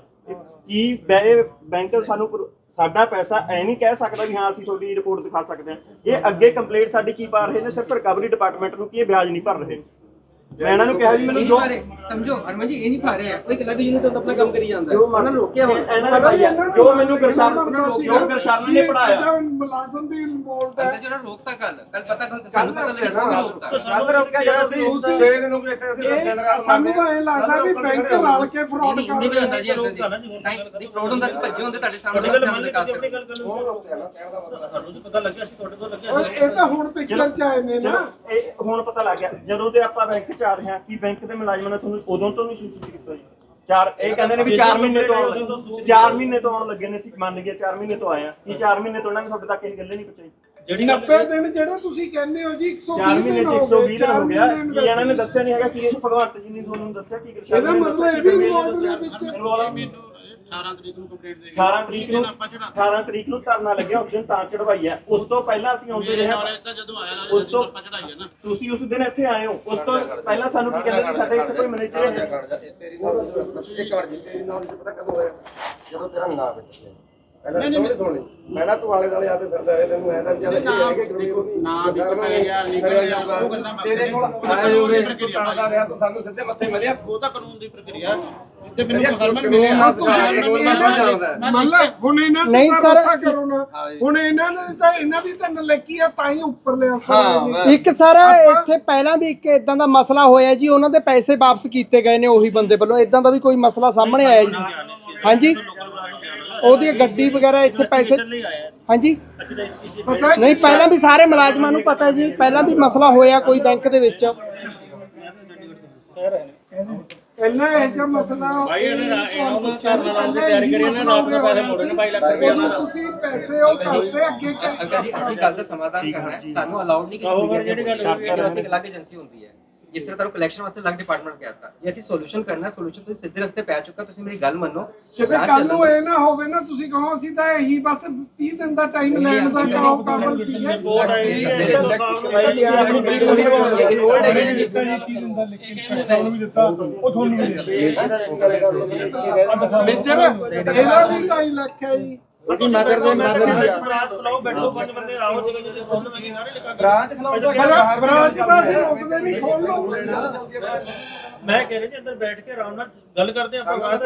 ਕੀ ਬੈ- ਬੈਂਕ ਸਾਨੂੰ ਪਰ- ਸਾਡਾ ਪੈਸਾ ਐ ਨਹੀਂ ਕਹਿ ਸਕਦਾ ਵੀ ਹਾਂ ਅਸੀਂ ਤੁਹਾਡੀ ਰਿਪੋਰਟ ਦਿਖਾ ਸਕਦੇ ਹਾਂ। ਇਹ ਅੱਗੇ ਕੰਪਲੇਂਟ ਸਾਡੀ ਕੀ ਪਾ ਰਹੇ ਨੇ ਸਿਰਫ ਰਿਕਵਰੀ ਡਿਪਾਰਟਮੈਂਟ ਨੂੰ ਕੀ ਇਹ ਵਿਆਜ ਨਹੀਂ ਭਰ ਰਹੇ। ਮੈਂ ਇਹਨਾਂ ਨੂੰ ਕਿਹਾ ਵੀ ਇਹ ਮੈਨੂੰ ਜੋ ਸਮਝੋ ਹਰਮਨ ਜੀ ਇਹ ਨਹੀਂ ਪਾ ਰਹੇ। ਆ ਉਹ ਇੱਕ ਅਲੱਗ ਯੂਨਿਟ ਤੋਂ ਆਪਣਾ ਕੰਮ ਕਰੀ ਜਾਂਦਾ। ਜੋ ਉਹਨਾਂ ਨੂੰ ਰੋਕਿਆ ਹੁਣ। ਇਹਨਾਂ ਨੇ ਭਾਈ ਜੋ ਮੈਨੂੰ ਗੁਰਸ਼ਰਨ ਜੋ ਗੁਰਸ਼ਰਨ ਨੇ ਪੜਾਇਆ ਮੁਲਾਜ਼ਮ ਵੀ ਇਨਵੋਲਡ ਹੈ। ਜਿਹੜਾ ਰੋਕਤਾ ਕੱਲ ਕੱਲ ਪਤਾ ਕੱਲ ਸਾਨੂੰ ਪਤਾ ਲੱਗਿਆ ਕੋਈ ਰੋਕਤਾ। ਕੱਲ ਰੋਕਿਆ ਜਦੋਂ ਅਸੀਂ ਤੁਸੀਂ- 6 ਦਿਨ ਹੋ ਗਏ ਇੱਥੇ ਅਸੀਂ ਇਹ ਦਿਨ ਰਾਤ ਸਾਨੂੰ ਤਾਂ ਇਹ ਲੱਗਦਾ ਵੀ ਬੈਂਕ ਰਲ ਕੇ ਫਰਾਡ ਕਰ ਰਹੇ ਹੁੰਦਾ ਆ। ਜੀ ਜੀ ਨਹੀਂ ਫਰਾਡ ਹੁੰਦਾ ਸੀ ਭੱਜੇ ਹੁੰਦੇ ਤੁਹਾਡੇ ਸਾਹਮਣੇ ਗੱਲ ਤੁਹਾਨੂੰ ਮੰਨ ਦਿਖਾ ਕੇ ਆਪਣੀ ਸਕਦੇ ਗੱਲ ਕਰ ਸਾਨੂੰ ਜੀ ਪਤਾ ਲੱਗਿਆ ਸੀ ਤੁਹਾਡੇ ਤੋਂ ਲੱਗਿਆ ਇਹ ਤਾਂ ਹੁਣ ਪਿਕਚਰ ਚ ਆਏ ਨੇ ਨਾ। ਇਹ ਹੁਣ ਪਤਾ ਲੱਗ ਗਿਆ ਜਦੋਂ ਤੇ ਆਪਾਂ ਬੈਂਕ ਚ ਆ ਰਹੇ ਹਾਂ ਕਿ ਬੈਂਕ ਦੇ ਮੁਲਾਜ਼ਮਾਂ ਨੇ ਤੁਹਾਨੂੰ ਉਦੋਂ ਤੋਂ ਨਹੀਂ ਸੂਚਿਤ ਕੀਤਾ ਜੀ। ਚਾਰ ਇਹ ਕਹਿੰਦੇ ਨੇ ਵੀ 4 ਮਹੀਨੇ ਤੋਂ ਆਉਣ 4 ਮਹੀਨੇ ਤੋਂ ਆਉਣ ਲੱਗੇ ਨੇ ਅਸੀਂ ਮੰਨ ਗਏ 4 ਮਹੀਨੇ ਤੋਂ ਆਏ ਆ ਕੀ 4 ਮਹੀਨੇ ਤੋਂ ਉਹਨਾਂ ਨੇ ਤੁਹਾਡੇ ਤੱਕ ਇਹ ਗੱਲੇ ਨਹੀਂ ਪਹੁੰਚਾਈ। ਜਿਹੜੀ 90 ਦਿਨ ਜਿਹੜੇ ਤੁਸੀਂ ਕਹਿੰਦੇ ਹੋ ਜੀ 120 4 ਮਹੀਨੇ ਦਿਨ ਹੋ 120 ਗਏ ਦਿਨ ਹੋ ਗਿਆ। ਚਾਰ ਕੀ ਇਹਨਾਂ ਨੇ ਦੱਸਿਆ ਨਹੀਂ ਹੈਗਾ ਕਿ ਇਹ ਭਗਵੰਤ ਜੀ ਨੇ ਤੁਹਾਨੂੰ ਦੱਸਿਆ ਕਿ ਇਹਦਾ ਮਤਲਬ ਇਹ ਵੀ ਦੱਸਿਆ। ਨੇ ਵਿੱਚ। Involved 18 ਤਰੀਕ ਨੂੰ ਕੰਪਲੀਟ ਦੇ 18 ਤਰੀਕ ਨੂੰ 18 ਤਰੀਕ ਨੂੰ ਧਰਨਾ ਲੱਗਿਆ ਉਸ ਦਿਨ ਤਾਂ ਚੜਵਾਈ ਹੈ। ਉਸ ਤੋਂ ਪਹਿਲਾਂ ਅਸੀਂ ਆਉਂਦੇ ਰਹੇ ਹਾਂ। ਉਸ ਤੋਂ ਤੁਸੀਂ ਉਸ ਦਿਨ ਇੱਥੇ ਆਏ ਹੋ। ਉਸ ਤੋਂ ਪਹਿਲਾਂ ਸਾਨੂੰ ਕੀ ਕਹਿੰਦੇ ਕਿ ਸਾਡੇ ਇੱਥੇ ਕੋਈ ਮੈਨੇਜਰ ਹੈ? ਤੇਰੀ ਇੱਕ ਵਾਰ ਜੀ ਤੇਰੀ ਨੌਲੇਜ ਪਤਾ ਕਦੋਂ ਹੋਇਆ ਜਦੋਂ ਤੇਰਾ ਨਾਮ ਵਿੱਚ ਪਹਿਲਾਂ ਸੁਣੀ ਸੁਣੀ ਮੈਂ ਨਾ ਤੂੰ ਆਲੇ ਦੁਆਲੇ ਆ ਤੇ ਫਿਰਦਾ ਰਹੇ ਤੈਨੂੰ ਐਂ ਤਾਂ ਚੱਲ ਦੇਖੋ ਨਾ ਦਿੱਕਤ ਪੈ ਗਿਆ ਨਿਕਲ ਗਿਆ ਉਹ ਗੱਲਾਂ ਤੇਰੇ ਕੋਲ ਆਏ ਉਰੇ ਤੂੰ ਕਰਦਾ ਰਿਹਾ ਤੂੰ ਸਾਨੂੰ ਸਿੱਧੇ ਮੱਥੇ ਮਿਲਿਆ। ਉਹ ਤਾਂ ਕਾਨੂੰਨ ਦੀ ਪ੍ਰਕਿਰਿਆ ਤੇ ਮੈਨੂੰ ਹਰਮਨ ਮਿਲਿਆ ਮੰਨ ਲੈ ਹੁਣ ਇਹਨਾਂ ਨਹੀਂ ਸਰ। ਹੁਣ ਇਹਨਾਂ ਨੇ ਤਾਂ ਇਹਨਾਂ ਦੀ ਤਾਂ ਨਲੇਕੀ ਆ ਤਾਂ ਹੀ ਉੱਪਰ ਲਿਆ ਹਾਂ ਇੱਕ ਸਰ ਇੱਥੇ ਪਹਿਲਾਂ ਵੀ ਇੱਕ ਇਦਾਂ ਦਾ ਮਸਲਾ ਹੋਇਆ ਜੀ ਉਹਨਾਂ ਦੇ ਪੈਸੇ ਵਾਪਸ ਕੀਤੇ ਗਏ ਨੇ ਉਹੀ ਬੰਦੇ ਵੱਲੋਂ। ਇਦਾਂ ਦਾ ਵੀ ਕੋਈ ਮਸਲਾ ਸਾਹਮਣੇ ਆਇਆ ਜੀ। ਹਾਂਜੀ? ਉਹਦੀ ਗੱਡੀ ਵਗੈਰਾ ਇੱਥੇ ਪੈਸੇ ਹਾਂਜੀ। ਅਸੀਂ ਦੀ ਨਹੀਂ ਪਹਿਲਾਂ ਵੀ ਸਾਰੇ ਮੁਲਾਜ਼ਮਾਂ ਨੂੰ ਪਤਾ ਜੀ ਪਹਿਲਾਂ ਵੀ ਮਸਲਾ ਹੋਇਆ ਕੋਈ ਬੈਂਕ ਦੇ ਵਿੱਚ। ਪਹਿਲਾਂ ਇਹ ਜਿਹਾ ਮਸਲਾ ਭਾਈ ਇਹਨੇ ਨਾ- ਇਹਨਾਂ ਨੂੰ ਧਰਨਾ ਲਾਉਣ ਦੀ ਤਿਆਰੀ ਕਰੀ ਇਹਨਾਂ ਨੇ ਰਾਤ ਨੂੰ ਪੈਸੇ ਮੋੜੇ ਨੇ 22 ਲੱਖ ਰੁਪਏ ਉਦੋਂ ਤੁਸੀਂ ਪੈਸੇ ਉਹ ਕਰਦੇ ਅੱਗੇ ਜੀ ਅਸੀਂ ਗੱਲ ਦਾ ਸਮਾਧਾਨ ਕਰਨਾ ਹੈ। ਸਾਨੂੰ ਅਲਾਉਡ ਨਹੀਂ ਮੀਡੀਆ ਦੀ ਗੱਲ ਵਾਸਤੇ ਇੱਕ ਅਲੱਗ ਏਜੰਸੀ ਹੁੰਦੀ ਹੈ। ਜਿਸ ਤਰ੍ਹਾਂ ਤੁਹਾਨੂੰ ਕਲੈਕਸ਼ਨ ਵਾਸਤੇ ਅਲੱਗ ਡਿਪਾਰਟਮੈਂਟ ਕਹਿਤਾ ਜੇ ਅਸੀਂ ਸੋਲੂਸ਼ਨ ਕਰਨਾ ਸੋਲੂਸ਼ਨ ਤੁਸੀਂ ਸਿੱਧੇ ਰਸਤੇ ਪੈ ਚੁੱਕਾ ਤੁਸੀਂ ਮੇਰੀ ਗੱਲ ਮੰਨੋ। ਰਾਹ ਕੱਲ ਨੂੰ। ਇਹ ਨਾ ਹੋਵੇ ਨਾ ਤੁਸੀਂ ਕਹੋ ਅਸੀਂ ਤਾਂ ਇਹੀ ਬਸ 30 ਦਿਨ ਦਾ ਟਾਈਮ ਲੈਣ ਦਾ ਕੰਮ ਕਾਬਲ ਸੀ ਰਿਪੋਰਟ ਆਈ ਜੀ ਐਸਐਚਓ ਸਾਹਿਬ ਨੇ ਭਾਈ ਜੀ ਵੀਡੀਓ ਪੁਲਿਸ ਲੇਕਿਨ ਉਹ ਹੈਗੇ ਨੇ ਜੀ ਮੇਜਰ ਇਹਦਾ ਵੀ 2.5 ਲੱਖ ਹੈ ਜੀ। ਬਾਕੀ ਮਗਰ ਦੇ ਮਗਰ ਬਰਾਤ ਬੁਲਾਓ ਬੈਠੋ ਪੰਜ ਬੰਦੇ ਆਓ ਜਿਹੜੇ ਜਿਹੜੇ ਪ੍ਰੋਬਲਮ ਹੈਗੀ ਸਾਰੇ ਲਿਖਾ ਬ੍ਰਾਂਚ ਖਲਾਉਂਦਾ ਬਰਾ- ਬਰਾਤ ਦਾ ਅਸੀਂ ਰੋਕਦੇ ਨਹੀਂ ਖੋਲ ਲਓ। ਮੈਂ ਕਹਿ ਰਿਹਾ ਜੀ ਅੰਦਰ ਬੈਠ ਕੇ ਆਰਾਮ ਨਾਲ ਗੱਲ ਕਰਦੇ ਆਪਾਂ ਬਾਅਦ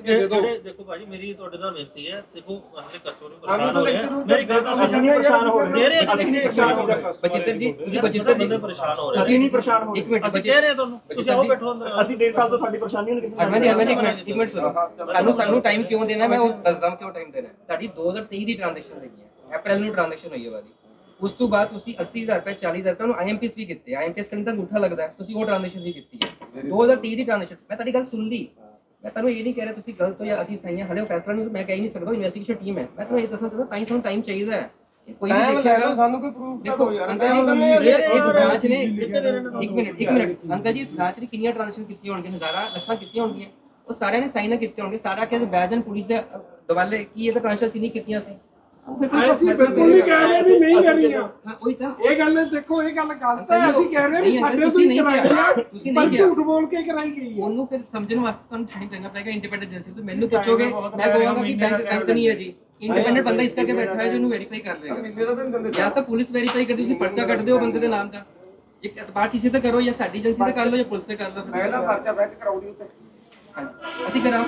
ਜਿਹੜੇ ਦੇਖੋ ਭਾਜੀ ਮੇਰੀ ਤੁਹਾਡੇ ਨਾਲ ਬੇਨਤੀ ਹੈ ਦੇਖੋ ਅਸਲੇ ਕਸਟਮਰ ਨੂੰ ਪਰੇਸ਼ਾਨ ਹੋ ਰਹੇ ਮੇਰੀ ਗੱਲ ਤਾਂ ਅਸੀਂ ਪਰੇਸ਼ਾਨ ਹੋ ਰਹੇ ਮੇਰੇ ਅਸੀਂ ਨਹੀਂ ਪਰੇਸ਼ਾਨ ਹੋ ਰਹੇ। ਬਚਿੱਤਰ ਜੀ ਤੁਸੀਂ ਬਚਿੱਤਰ ਜੀ। ਬੰਦੇ ਪਰੇਸ਼ਾਨ ਹੋ ਰਹੇ। ਅਸੀਂ ਨਹੀਂ ਪਰੇਸ਼ਾਨ ਹੋ ਇੱਕ ਰਹੇ ਮਿੰਟ ਅਸੀਂ ਕਹਿ ਰਹੇ ਤੁਹਾਨੂੰ ਤੁਸੀਂ ਆਓ ਬੈਠੋ ਅੰਦਰ। ਅਸੀਂ ਡੇਢ ਸਾਲ ਤੋਂ ਸਾਡੀ ਪਰੇਸ਼ਾਨੀ ਨਹੀਂ ਕਿਤੇ ਹਰਮਨ ਜੀ ਹਰਮਨ ਜੀ ਇੱਕ ਇੱਕ ਮਿੰਟ ਸੁਣੋ। ਸਾਨੂੰ ਸਾਨੂੰ ਟਾਈਮ ਕਿਉਂ ਦੇਣਾ ਮੈਂ ਉਹ ਦੱਸਦਾ ਕਿਉਂ ਟਾਈਮ ਦੇਣਾ ਤੁਹਾਡੀ 2023 ਦੀ ਟ੍ਰਾਂਜੈਕਸ਼ਨ ਹੈਗੀ ਹੈ। ਅਪ੍ਰੈਲ ਨੂੰ ਟ੍ਰਾਂਜੈਕਸ਼ਨ ਹੋਈ ਹੈ ਵਾਲੀ। ਉਸ ਤੋਂ ਬਾਅਦ ਤੁਸੀਂ 80000 ਰੁਪਏ 40000 ਰੁਪਏ ਨੂੰ ਆਈਐਮਪੀਐਸ ਵੀ ਕੀਤੇ। ਆਈਐਮਪੀਐਸ ਦੇ ਅੰਦਰ ਅੰਗੂਠਾ ਲੱਗਦਾ ਹੈ। ਤੁਸੀਂ ਉਹ ਟ੍ਰਾਂਜੈਕਸ਼ਨ ਵੀ ਕੀਤੀ ਹੈ। 2023 ਦੀ ਟ੍ਰਾਂਜੈਕਸ਼ਨ ਮੈਂ ਤੁਹਾਡੀ ਗੱਲ ਸੁਣ ਲਈ। ਮੈਂ ਤੁਹਾਨੂੰ ਇਹ ਨਹੀਂ ਕਹਿ ਰਿਹਾ ਤੁਸੀਂ ਗਲਤ ਹੋ ਜਾਂ ਅਸੀਂ ਸਹੀ ਹਾਂ ਹਲੇ ਉਹ ਫੈਸਲਾ ਨਹੀਂ ਮੈਂ ਕਹਿ ਨਹੀਂ ਸਕਦਾ ਇਨਵੈਸਟੀਗੇਸ਼ਨ ਟੀਮ ਹੈ। ਮੈਂ ਤੁਹਾਨੂੰ ਇਹ ਦੱਸਣਾ ਚਾਹੁੰਦਾ ਤਾਂ ਹੀ ਸਾਨੂੰ ਟਾਈਮ ਚਾਹੀਦਾ ਹੈ। ਕੋਈ ਵੀ ਦੇਖੇਗਾ ਸਾਨੂੰ ਕੋਈ ਪ੍ਰੂਫ ਦੇਖੋ ਅੰਕਲ ਜੀ ਇਸ ਇਸ ਬ੍ਰਾਂਚ ਨੇ ਇੱਕ ਮਿੰਟ ਇੱਕ ਮਿੰਟ ਅੰਕਲ ਜੀ ਇਸ ਬ੍ਰਾਂਚ ਨੇ ਕਿੰਨੀਆਂ ਟ੍ਰਾਂਜੈਕਸ਼ਨ ਕੀਤੀਆਂ ਹੋਣਗੀਆਂ? ਹਜ਼ਾਰਾਂ ਲੱਖਾਂ ਕੀਤੀਆਂ ਹੋਣਗੀਆਂ। ਉਹ ਸਾਰਿਆਂ ਨੇ ਸਾਈਨ ਕੀਤੇ ਹੋਣਗੇ। ਸਾਰਾ ਕਿ ਬੈਜਨ ਪੁਲਿਸ ਦੇ ਦਵਾਲੇ ਕੀ ਇਹ ਤਾਂ ਟ੍ਰਾਂਜੈਕਸ਼ਨ ਸੀ ਨਹੀਂ ਕੀਤੀਆਂ ਸੀ। ਉਹ ਫਿਰ ਕੋਈ ਅਸੀਂ ਫੈਸਲਾ ਬਿਲਕੁਲ ਨਹੀਂ ਕਹਿ ਰਹੇ ਵੀ ਨਹੀਂ ਕਰੀਆਂ ਹਾਂ ਉਹੀ ਤਾਂ। ਇਹ ਗੱਲ ਦੇਖੋ ਇਹ ਗੱਲ ਗਲਤ ਅੰਕਲ ਹੈ ਜੀ, ਅਸੀਂ ਕਹਿ ਰਹੇ ਵੀ ਨਹੀਂ, ਅੰਕਲ, ਸਾਡੇ ਤੋਂ ਤੁਸੀਂ ਹੀ ਨਹੀਂ ਕਰਾਈ ਕਿਹਾ। ਆ ਤੁਸੀਂ ਪਰ ਨਹੀਂ ਕਿਹਾ। ਝੂਠ ਬੋਲ ਕੇ ਕਰਾਈ ਗਈ ਹੈ ਉਹਨੂੰ ਫਿਰ ਸਮਝਣ ਵਾਸਤੇ ਤੁਹਾਨੂੰ ਟਾਈਮ ਦੇਣਾ ਪਏਗਾ ਇੰਡੀਪੈਂਡੈਂਟ ਏਜੰਸੀ ਤੋਂ ਮੈਨੂੰ ਪੁੱਛੋਗੇ ਮੈਂ ਕਹਾਂਗਾ ਕਿ ਬੈਂਕ ਬੈਂਕ ਨਹੀਂ ਹੈ ਜੀ। ਇੰਡੀਪੈਂਡੈਂਟ ਬੰਦਾ ਇਸ ਕਰਕੇ ਬੈਠਾ ਹੈ ਜਿਹਨੂੰ ਵੈਰੀਫਾਈ ਕਰ ਲੇਗਾ ਜਾਂ ਤਾਂ ਪੁਲਿਸ ਵੈਰੀਫਾਈ ਕਰਦੀ ਤੁਸੀਂ ਪਰਚਾ ਕੱਢ ਦਿਓ ਬੰਦੇ ਦੇ ਨਾਮ ਦਾ। ਇੱਕ ਇਤਬਾਰ ਕਿਸੇ ਤੇ ਕਰੋ ਜਾਂ ਸਾਡੀ ਏਜੰਸੀ ਤੇ ਕਰ ਲਓ ਜਾਂ ਪੁਲਿਸ ਤੇ ਕਰ ਲਓ। ਫਿਰ। ਪਹਿਲਾ ਪਰਚਾ ਬੈਂਕ ਕਰਾਉਣੀ ਉੱਤੇ ਹਾਂਜੀ। ਅਸੀਂ ਕਰਾਓ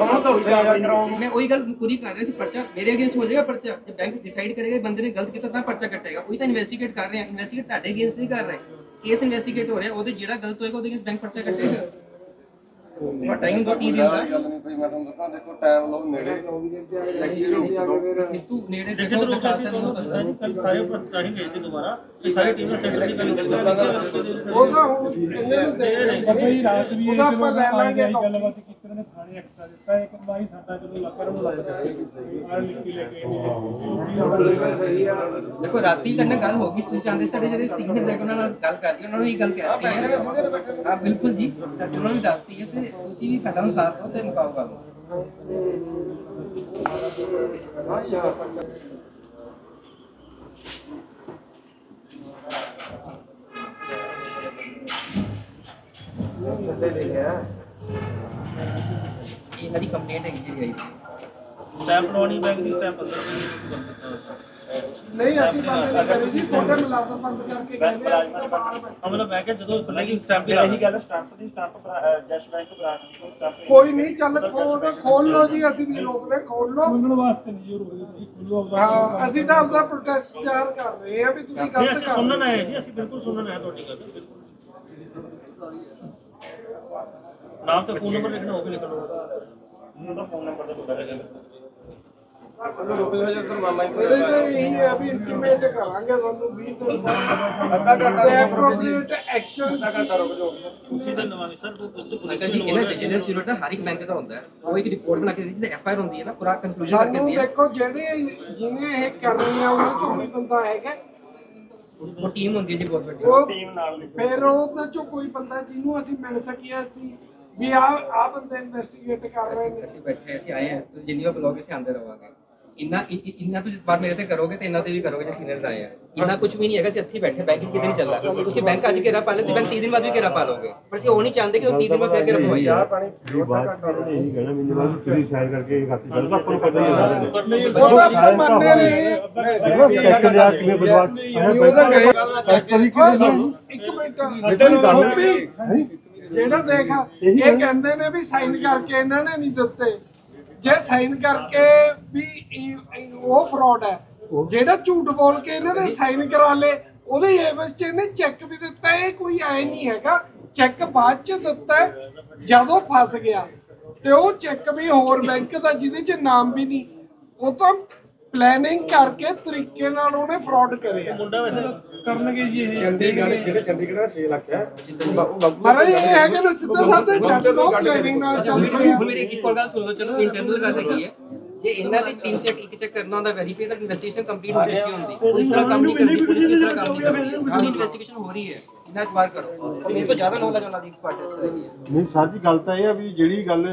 ਹੁਣ ਤਾਂ ਉੱਤੇ ਜਾ ਕਰਾਉਣੀ ਮੈਂ ਉਹੀ ਗੱਲ ਪੂਰੀ ਕਰ ਰਿਹਾ ਸੀ ਪਰਚਾ ਮੇਰੇ ਅਗੇਂਸਟ ਹੋ ਜਾਏਗਾ ਪਰਚਾ। ਜੇ ਬੈਂਕ ਡਿਸਾਈਡ ਕਰੇਗਾ ਬੰਦੇ ਨੇ ਗਲਤ ਕੀਤਾ ਤਾਂ ਪਰਚਾ ਕੱਟੇਗਾ। ਉਹੀ ਤਾਂ ਇਨਵੈਸਟੀਗੇਟ ਕਰ ਰਹੇ ਆ ਇਨਵੈਸਟੀਗੇਟ ਤੁਹਾਡੇ ਅਗੇਂਸਟ ਨਹੀਂ ਕਰ ਰਹੇ। ਕੇਸ ਇਨਵੈਸਟੀਗੇਟ ਹੋ ਰਿਹਾ ਉਹਦੇ ਜਿਹੜਾ ਗਲਤ ਹੋਏਗਾ ਉਹਦੇ ਅਗੇਂਸਟ ਬੈਂਕ ਪਰਚਾ ਕੱਟੇਗਾ। ਟਾਈਮ ਤੋਂ 30 ਦਿਨ ਦਾ ਗੱਲ ਨਹੀਂ ਭਾਈ ਮੈਂ ਤੁਹਾਨੂੰ ਦੱਸਾਂ ਦੇਖੋ ਟਾਈਮ ਲਓ ਨੇੜੇ। ਇਸ ਤੋਂ ਨੇੜੇ ਦੇਖੋ ਕੱਲ ਸਾਰੇ ਉੱਪਰ ਹੀ ਗਏ ਸੀ ਦੁਬਾਰਾ ਇਹ ਸਾਰੀ ਟੀਮ ਨਾਲ ਸੈਂਟਰ ਦੀ ਗੱਲ ਕਰੀ ਉਹ ਤਾਂ ਹੁਣ ਇਹਨਾਂ ਨੂੰ ਦੇ ਰਹੇ ਰਾਤ ਵੀ ਉਹਦਾ ਆਪਾਂ ਲੈ ਲਾਂਗੇ ਆਈ ਗੱਲਬਾਤ ਕੀਤੀ। ਉਹਨਾਂ ਨੇ ਥਾਣੇ ਐਕਸਟਰਾ ਦਿੱਤਾ ਇੱਕ ਬਾਈ ਸਾਡਾ ਜਦੋਂ ਲੱਕਰ ਨੂੰ ਲੱਗ ਜਾਏ ਆ ਲਿਖੀ ਲੈ ਕੇ ਦੇਖੋ ਰਾਤੀ ਤੁਹਾਡੇ ਨਾਲ ਗੱਲ ਹੋ ਗਈ ਤੁਸੀਂ ਚਾਹੁੰਦੇ ਸਾਡੇ ਜਿਹੜੇ ਸੀਨੀਅਰ ਹੈ ਉਹਨਾਂ ਨਾਲ ਗੱਲ ਕਰ ਲਈ ਉਹਨਾਂ ਨੂੰ ਇਹ ਗੱਲ ਕਹਿਤੀ ਹੈ। ਹਾਂ ਬਿਲਕੁਲ ਜੀ ਤੁਹਾਡੇ ਉਹਨਾਂ ਨੂੰ ਵੀ ਦੱਸਤੀ ਹੈ ਤੇ ਤੁਸੀਂ ਵੀ ਸਾਡਾ ਸਾਥ ਦਿਓ ਤੇ ਮੁਕਾਓ ਕਰ ਲਓ। ਇਹ ਇਹਨਾਂ ਦੀ ਕੰਪਲੇਂਟ ਹੈਗੀ ਜਿਹੜੀ ਆਈ ਸੀ। ਸਟੈਂਪ ਲਾਉਣੀ ਬੈਂਕ ਦੀ ਸਟੈਂਪ ਅੰਦਰ ਨਹੀਂ ਅਸੀਂ ਬੰਦ ਨਹੀਂ ਕਰੀ ਜੀ ਤੁਹਾਡੇ ਮੁਲਾਜ਼ਮ ਬੰਦ ਕਰਕੇ ਬੈਠੇ। ਹਾਂ ਮਤਲਬ ਮੈਂ ਕਿਹਾ ਜਦੋਂ ਖੁੱਲੇਗੀ ਸਟੈਂਪ ਹੀ ਲਾ ਇਹੀ ਗੱਲ ਸਟੈਂਪ ਦੀ ਸਟੈਂਪ ਜੈਸ਼ ਬੈਂਕ ਬ੍ਰਾਂਚ ਦੀ ਸਟੈਂਪ ਕੋਈ ਨਹੀਂ ਚੱਲ ਖੋਲ ਖੋਲ ਲਓ ਜੀ ਅਸੀਂ ਨਹੀਂ ਰੋਕਦੇ ਖੋਲ ਲਓ। ਮੰਨਣ ਵਾਸਤੇ ਨਹੀਂ ਜ਼ਰੂਰ ਹਾਂ ਅਸੀਂ ਤਾਂ ਆਪਦਾ ਪ੍ਰੋਟੈਸਟ ਜ਼ਾਹਰ ਕਰ ਰਹੇ ਹਾਂ ਵੀ ਤੁਸੀਂ ਨਹੀਂ ਗਲਤ ਅਸੀਂ ਕਰ ਸੁਣਨ ਆਏ ਜੀ ਅਸੀਂ ਬਿਲਕੁਲ ਸੁਣਨ ਆਏ ਤੁਹਾਡੀ ਗੱਲ ਬਿਲਕੁਲ। ਨਾਮ ਤੇ ਫੋਨ ਨੰਬਰ ਲਿਖਣਾ ਉਹ ਵੀ ਲਿਖ ਲਓ। ਉਹਦਾ ਫੋਨ ਨੰਬਰ ਤੇ ਪਤਾ ਹੋ ਇਹਦੇ ਤੇ ਇਹੀ ਹੈ ਵੀ ਇੰਟੀਮੇਟ ਕਰਾਂਗੇ ਤੁਹਾਨੂੰ 20 ਤੋਂ ਅੱਧਾ ਘੰਟਾ ਤੇ ਐਪਰੋਪਰੀਏਟ ਐਕਸ਼ਨ ਉਸੇ ਦਿਨ ਨਵਾਂਗੇ ਸਰ ਉਹ ਉਸ ਪੁਲਿਸ ਜੀ ਇਹਨਾਂ ਬਿਜ਼ਨਸ ਯੂਨਿਟ ਨਾ ਹਰ ਇੱਕ ਬੈਂਕ ਦਾ ਹੁੰਦਾ ਹੈ। ਉਹ ਇੱਕ ਰਿਪੋਰਟ ਬਣਾ ਕੇ ਦਿੰਦੀ ਹੈ ਐਫ ਆਈ ਆਰ ਹੁੰਦੀ ਹੈ ਨਾ ਪੂਰਾ ਕਨਕਲੂਜਨ ਕਰਕੇ ਸਾਨੂੰ ਦਿੰਦੀ ਹੈ। ਦੇਖੋ ਜਿਹੜੇ ਜਿਹਨੇ ਇਹ ਕਰਨੀ ਆ ਉਹਨਾਂ ਚੋਂ ਵੀ ਬੰਦਾ ਹੈਗਾ। ਉਹ ਟੀਮ ਹੁੰਦੀ ਹੈ ਜੀ ਬਹੁਤ ਵੱਡੀ ਉਹ ਟੀਮ ਨਾਲ ਫਿਰ ਉਹਨਾਂ ਚੋਂ ਕੋਈ ਬੰਦਾ ਜਿਹਨੂੰ ਅਸੀਂ ਮਿਲ ਸਕੀਏ ਅਸੀਂ ਵੀ ਆ ਆ ਬੰਦੇ ਇਨਵੈਸਟੀਗੇਟ ਕਰ ਰਹੇ ਨੇ। ਅਸੀਂ ਬੈਠੇ ਅਸੀਂ ਆਏ ਹਾਂ। ਤੁਸੀਂ ਜਿੰਨੀ ਵਾਰ ਬੁਲਾਓਗੇ ਅਸੀਂ ਆਂਦੇ ਰਵਾਂਗੇ। ਇੰਨਾ ਇੰਨਾ ਤੁਸੀਂ ਬਾਰ ਮੇਰੇ ਤੇ ਕਰੋਗੇ ਤੇ ਇੰਨਾ ਤੇ ਵੀ ਕਰੋਗੇ ਜੇ ਸੀਨੀਅਰਸ ਆਏ ਆ। ਇੰਨਾ ਕੁਝ ਵੀ ਨਹੀਂ ਹੈਗਾ ਅਸੀਂ ਇੱਥੇ ਬੈਠੇ ਬੈਂਕਿੰਗ ਕਿਤੇ ਨਹੀਂ ਚੱਲਦਾ। ਤੁਸੀਂ ਬੈਂਕ ਅੱਜ ਘੇਰਾ ਪਾ ਲੈ ਤੇ ਬੈਂਕ 30 ਦਿਨ ਬਾਅਦ ਵੀ ਘੇਰਾ ਪਾ ਲਓਗੇ। ਪਰ ਅਸੀਂ ਉਹ ਨਹੀਂ ਚਾਹੁੰਦੇ ਕਿ ਉਹ 30 ਦਿਨ ਬਾਅਦ ਫਿਰ ਘੇਰਾ ਪਵਾਈ ਜਾਏ ਇਹ ਬਾਤ ਇਹੀ ਕਹਿਣਾ ਮੈਨੂੰ ਬਾਅਦ ਤੁਸੀਂ ਸਾਈਨ ਕਰਕੇ ਖਾਤੀ ਕਰ ਦੋ ਆਪਾਂ ਨੂੰ ਪਤਾ ਹੀ ਹੈ ਨੂੰ। ਉਹ ਤਾਂ ਆਪਾਂ ਮੰਨੇ ਰਹੇ। ਦੇਖੋ ਚੈੱਕ ਲਿਆ ਕਿਵੇਂ ਆਇਆ ਤਰੀਕੇ ਨਾਲ ਇੱਕ ਮਿੰਟ। ਗੋਪੀ ਜਿਹੜਾ ਦੇਖ ਇਹ ਕਹਿੰਦੇ ਨੇ ਵੀ ਸਾਈਨ ਕਰਕੇ ਇਹਨਾਂ ਨੇ ਨਹੀਂ ਦਿੱਤੇ। ਜੇ ਸਾਈਨ ਕਰਕੇ ਵੀ ਇਹ- ਉਹ ਫਰਾਡ ਹੈ ਜਿਹੜਾ ਝੂਠ ਬੋਲ ਕੇ ਇਹਨਾਂ ਨੇ ਸਾਈਨ ਕਰਾ ਲੇ ਉਹਦੇ ਏਵਸ ਚ ਇਹਨੇ ਚੈੱਕ ਵੀ ਦਿੱਤਾ ਇਹ ਕੋਈ ਐ ਨਹੀਂ ਹੈਗਾ। ਚੈੱਕ ਬਾਅਦ ਚ ਦਿੱਤਾ ਹੈ, ਜਦੋਂ ਫਸ ਗਿਆ। ਤੇ ਉਹ ਚੈੱਕ ਵੀ ਹੋਰ ਬੈਂਕ ਦਾ ਜਿਹਦੇ ਚ ਨਾਮ ਵੀ ਨਹੀਂ। ਉਹ ਤਾਂ ਪਲੈਨਿੰਗ ਕਰਕੇ ਤਰੀਕੇ ਨਾਲ ਉਹਨੇ ਫਰਾਡ ਕਰਿਆ ਮੁੰਡਾ ਵੈਸੇ ਕਰਨਗੇ ਜੀ ਇਹ। ਚੰਡੀਗੜ੍ਹ ਜਿਹੜੇ ਚੰਡੀਗੜ੍ਹ ਦਾ 6 ਲੱਖ ਹੈ ਮਹਾਰਾਜ ਇਹ ਹੈਗੇ ਨੇ ਸਿੱਧੇ ਸਾਧੇ ਜੱਟ ਲੋਕ ਪਲੈਨਿੰਗ ਨਾਲ ਚੱਲ ਰਹੇ। ਹੁਣ ਮੇਰੀ ਇੱਕ ਹੋਰ ਗੱਲ ਸੁਣ ਲਓ ਚਲੋ ਇੰਟਰਨਲ ਗੱਲ ਹੈਗੀ ਹੈ। ਜੇ ਇਹਨਾਂ ਦੀ ਤਿੰਨ ਚੈੱਕ ਇੱਕ ਚੈੱਕ ਕਰਨਾ ਹੁੰਦਾ ਵੈਰੀਫਾਈ ਤਾਂ ਇਨਵੈਸਟੀਗੇਸ਼ਨ ਕੰਪਲੀਟ ਹੋ ਚੁੱਕੀ ਹੁੰਦੀ ਪੁਲਿਸ ਤਰ੍ਹਾਂ ਕੰਮ ਨਹੀਂ ਕਰਦੀ ਪੁਲਿਸ ਇਸ ਤਰ੍ਹਾਂ ਕੰਮ ਨਹੀਂ ਕਰਦੀ। ਇਨਵੈਸਟੀਗੇਸ਼ਨ ਹੋ ਰਹੀ ਹੈ। ਇਹਨਾਂ ਬਾਰ ਕਰੋ। ਮੇਰੇ ਤੋਂ ਜ਼ਿਆਦਾ ਨੌਲੇਜ ਉਹਨਾਂ ਦੀ ਐਕਸਪਰਟਿਸ ਹੈਗੀ ਹੈ ਨਹੀਂ ਸਰ ਜੀ ਗੱਲ ਤਾਂ ਇਹ ਆ ਵੀ ਜਿਹੜੀ ਗੱਲ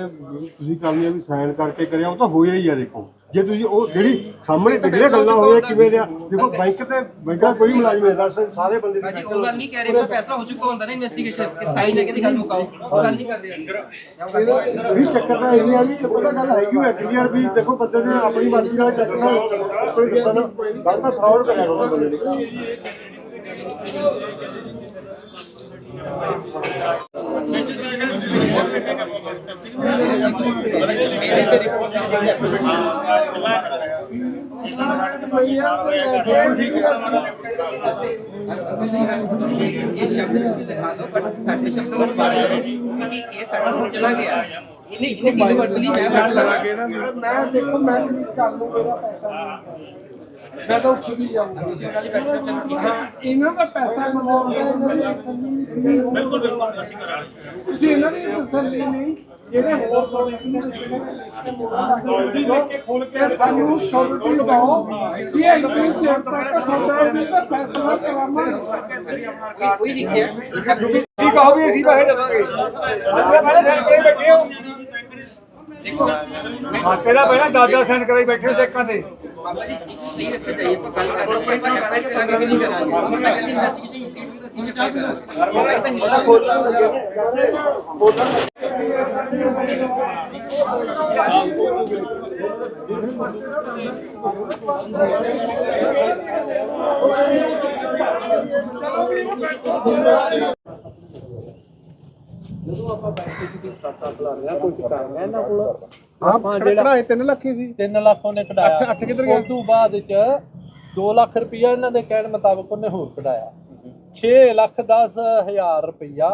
ਤੁਸੀਂ ਕਰਨੀ ਆ ਵੀ ਸਾਈਨ ਕਰਕੇ ਕਰਿਆ ਉਹ ਤਾਂ ਹੋਇਆ ਹੀ ਆ ਦੇਖੋ। ਜੇ ਤੁਸੀਂ ਉਹ ਜਿਹੜੀ ਸਾਹਮਣੇ ਜਿਹੜੀਆਂ ਗੱਲਾਂ ਹੋਈਆਂ ਕਿਵੇਂ ਦੇ ਆ ਦੇਖੋ ਬੈਂਕ ਤੇ ਬੈਂਕ ਦਾ ਕੋਈ ਮੁਲਾਜ਼ਮ ਨਹੀਂ ਦੱਸ ਸਾਰੇ ਬੰਦੇ ਦੀ ਭਾਜੀ ਉਹ ਗੱਲ ਨਹੀਂ ਕਹਿ ਰਹੇ ਪਰ ਫੈਸਲਾ ਹੋ ਚੁੱਕਾ ਹੁੰਦਾ ਨਾ ਇਨਵੈਸਟੀਗੇਸ਼ਨ ਕਿ ਸਾਈਨ ਹੈ ਕਿ ਦੀ ਗੱਲ ਮੁਕਾਓ ਉਹ ਗੱਲ ਨਹੀਂ ਕਰ ਰਹੇ ਵੀ ਚੱਕਰ ਤਾਂ ਇਹ ਆ ਵੀ ਪਤਾ ਗੱਲ ਹੈਗੀ ਹੈ ਕਲੀਅਰ ਵੀ ਦੇਖੋ ਬੰਦੇ ਨੇ ਆਪਣੀ ਮਰਜ਼ੀ ਨਾਲ ਚੱਕ ਨਾਲ ਆਪਣੀ ਦੱਸਣ ਗੱਲ ਤਾਂ ਫਰਾਡ ਕਰਿਆ ਕਰੋ ਬੰਦੇ ਨੇ। ਇਹ ਸ਼ਬਦ ਤੁਸੀਂ ਲਿਖਾ ਦਿਓ ਬਟ ਸਾਡੇ ਸ਼ਬਦ ਨੂੰ ਬਾਹਰ ਕਰੋ ਕਿਉਂਕਿ ਇਹ ਸਾਡੇ ਨੂੰ ਚਲਾ ਗਿਆ ਇਹਨੇ ਇਹਨੇ ਕਿਹਦੀ ਵਰਤ ਲਈ ਮੈਂ ਵਰਤ ਲਗਾ ਮੈਂ ਦੇਖੋ ਮੈਂ ਕਰ ਲੂ ਮੇਰਾ ਪੈਸਾ ਮੈਂ ਤਾਂ ਉੱਠ ਵੀ ਜਾਊਂਗਾ। ਤੁਸੀਂ ਉਹਨਾਂ ਲਈ ਬੈਠੇ ਹੋ ਚਲੋ ਠੀਕ ਹੈ ਹਾਂ, ਇਹਨਾਂ ਦਾ ਪੈਸਾ ਮਨਾਉਣ ਦਾ ਇਹਨਾਂ ਦੀ ਤਸੱਲੀ ਨਹੀਂ ਬਿਲਕੁਲ ਬਿਲਕੁਲ ਅਸੀਂ ਕਰਾਂਗੇ ਤੁਸੀਂ ਇਹਨਾਂ ਦੀ ਤਸੱਲੀ ਨਹੀਂ ਜਿਹੜੇ ਹੋਰ ਦੋ ਨੇ ਜਿਹੜੇ ਲਿਖ ਕੇ ਮੋੜਾ ਕੇ ਖੋਲ ਕੇ ਸਾਨੂੰ ਸ਼ੋਰਟੀ ਦਿਓ ਵੀ ਇਹ ਇੰਗਲਿਸ਼ ਚੈੱਕ ਤੱਕ ਤੁਹਾਡਾ ਇਹਨਾਂ ਦਾ ਫੈਸਲਾ ਕਰਾਵਾਂਗੇ। ਕੋਈ ਲਿਖਿਆ ਕੀ ਕਹੋ ਵੀ ਅਸੀਂ ਪੈਸੇ ਦੇਵਾਂਗੇ। ਅੱਛਾ ਪਹਿਲਾਂ ਸਾਈਨ ਕਰਾਈ ਬੈਠੇ ਹੋ। ਦੇਖੋ ਖਾਤੇ ਦਾ ਪਹਿਲਾਂ ਦਾਦਾ ਸਾਈਨ ਕਰਾਈ ਬੈਠੇ ਹੋ ਚੈੱਕਾਂ ਤੇ। ਬਾਬਾ ਜੀ ਇੱਕ ਸਹੀ ਰਸਤੇ ਜਾਈਏ ਆਪਾਂ ਗੱਲ ਕਰ ਰਹੇ ਸੀ ਆਪਾਂ ਐਫਆਈਆਰ ਕਰਾਂਗੇ ਕਿ ਨਹੀਂ ਕਰਾਂਗੇ? ਮੈਂ ਕਹਿੰਦਾ ਇਨਵੈਸਟੀਗੇਸ਼ਨ ਕੰਪਲੀਟ ਹੋਈ ਤਾਂ ਅਸੀਂ ਐਫਆਈਆਰ ਕਰਾਂਗੇ। ਇਹ ਤਾਂ ਹਿੱਲਾ ਆਪਾਂ ਜਿਹੜਾ ਕਢਾਏ 3 ਲੱਖ ਹੀ ਸੀ। 3 ਲੱਖ ਉਹਨੇ ਕਢਾਇਆ। 8 ਕਿੱਧਰ ਗਿਆ? ਉਸ ਤੋਂ ਬਾਅਦ ਵਿੱਚ 2 ਲੱਖ ਰੁਪਇਆ ਇਹਨਾਂ ਦੇ ਕਹਿਣ ਮੁਤਾਬਕ ਉਹਨੇ ਹੋਰ ਕਢਾਇਆ। 6 ਲੱਖ 10 ਹਜ਼ਾਰ ਰੁਪਇਆ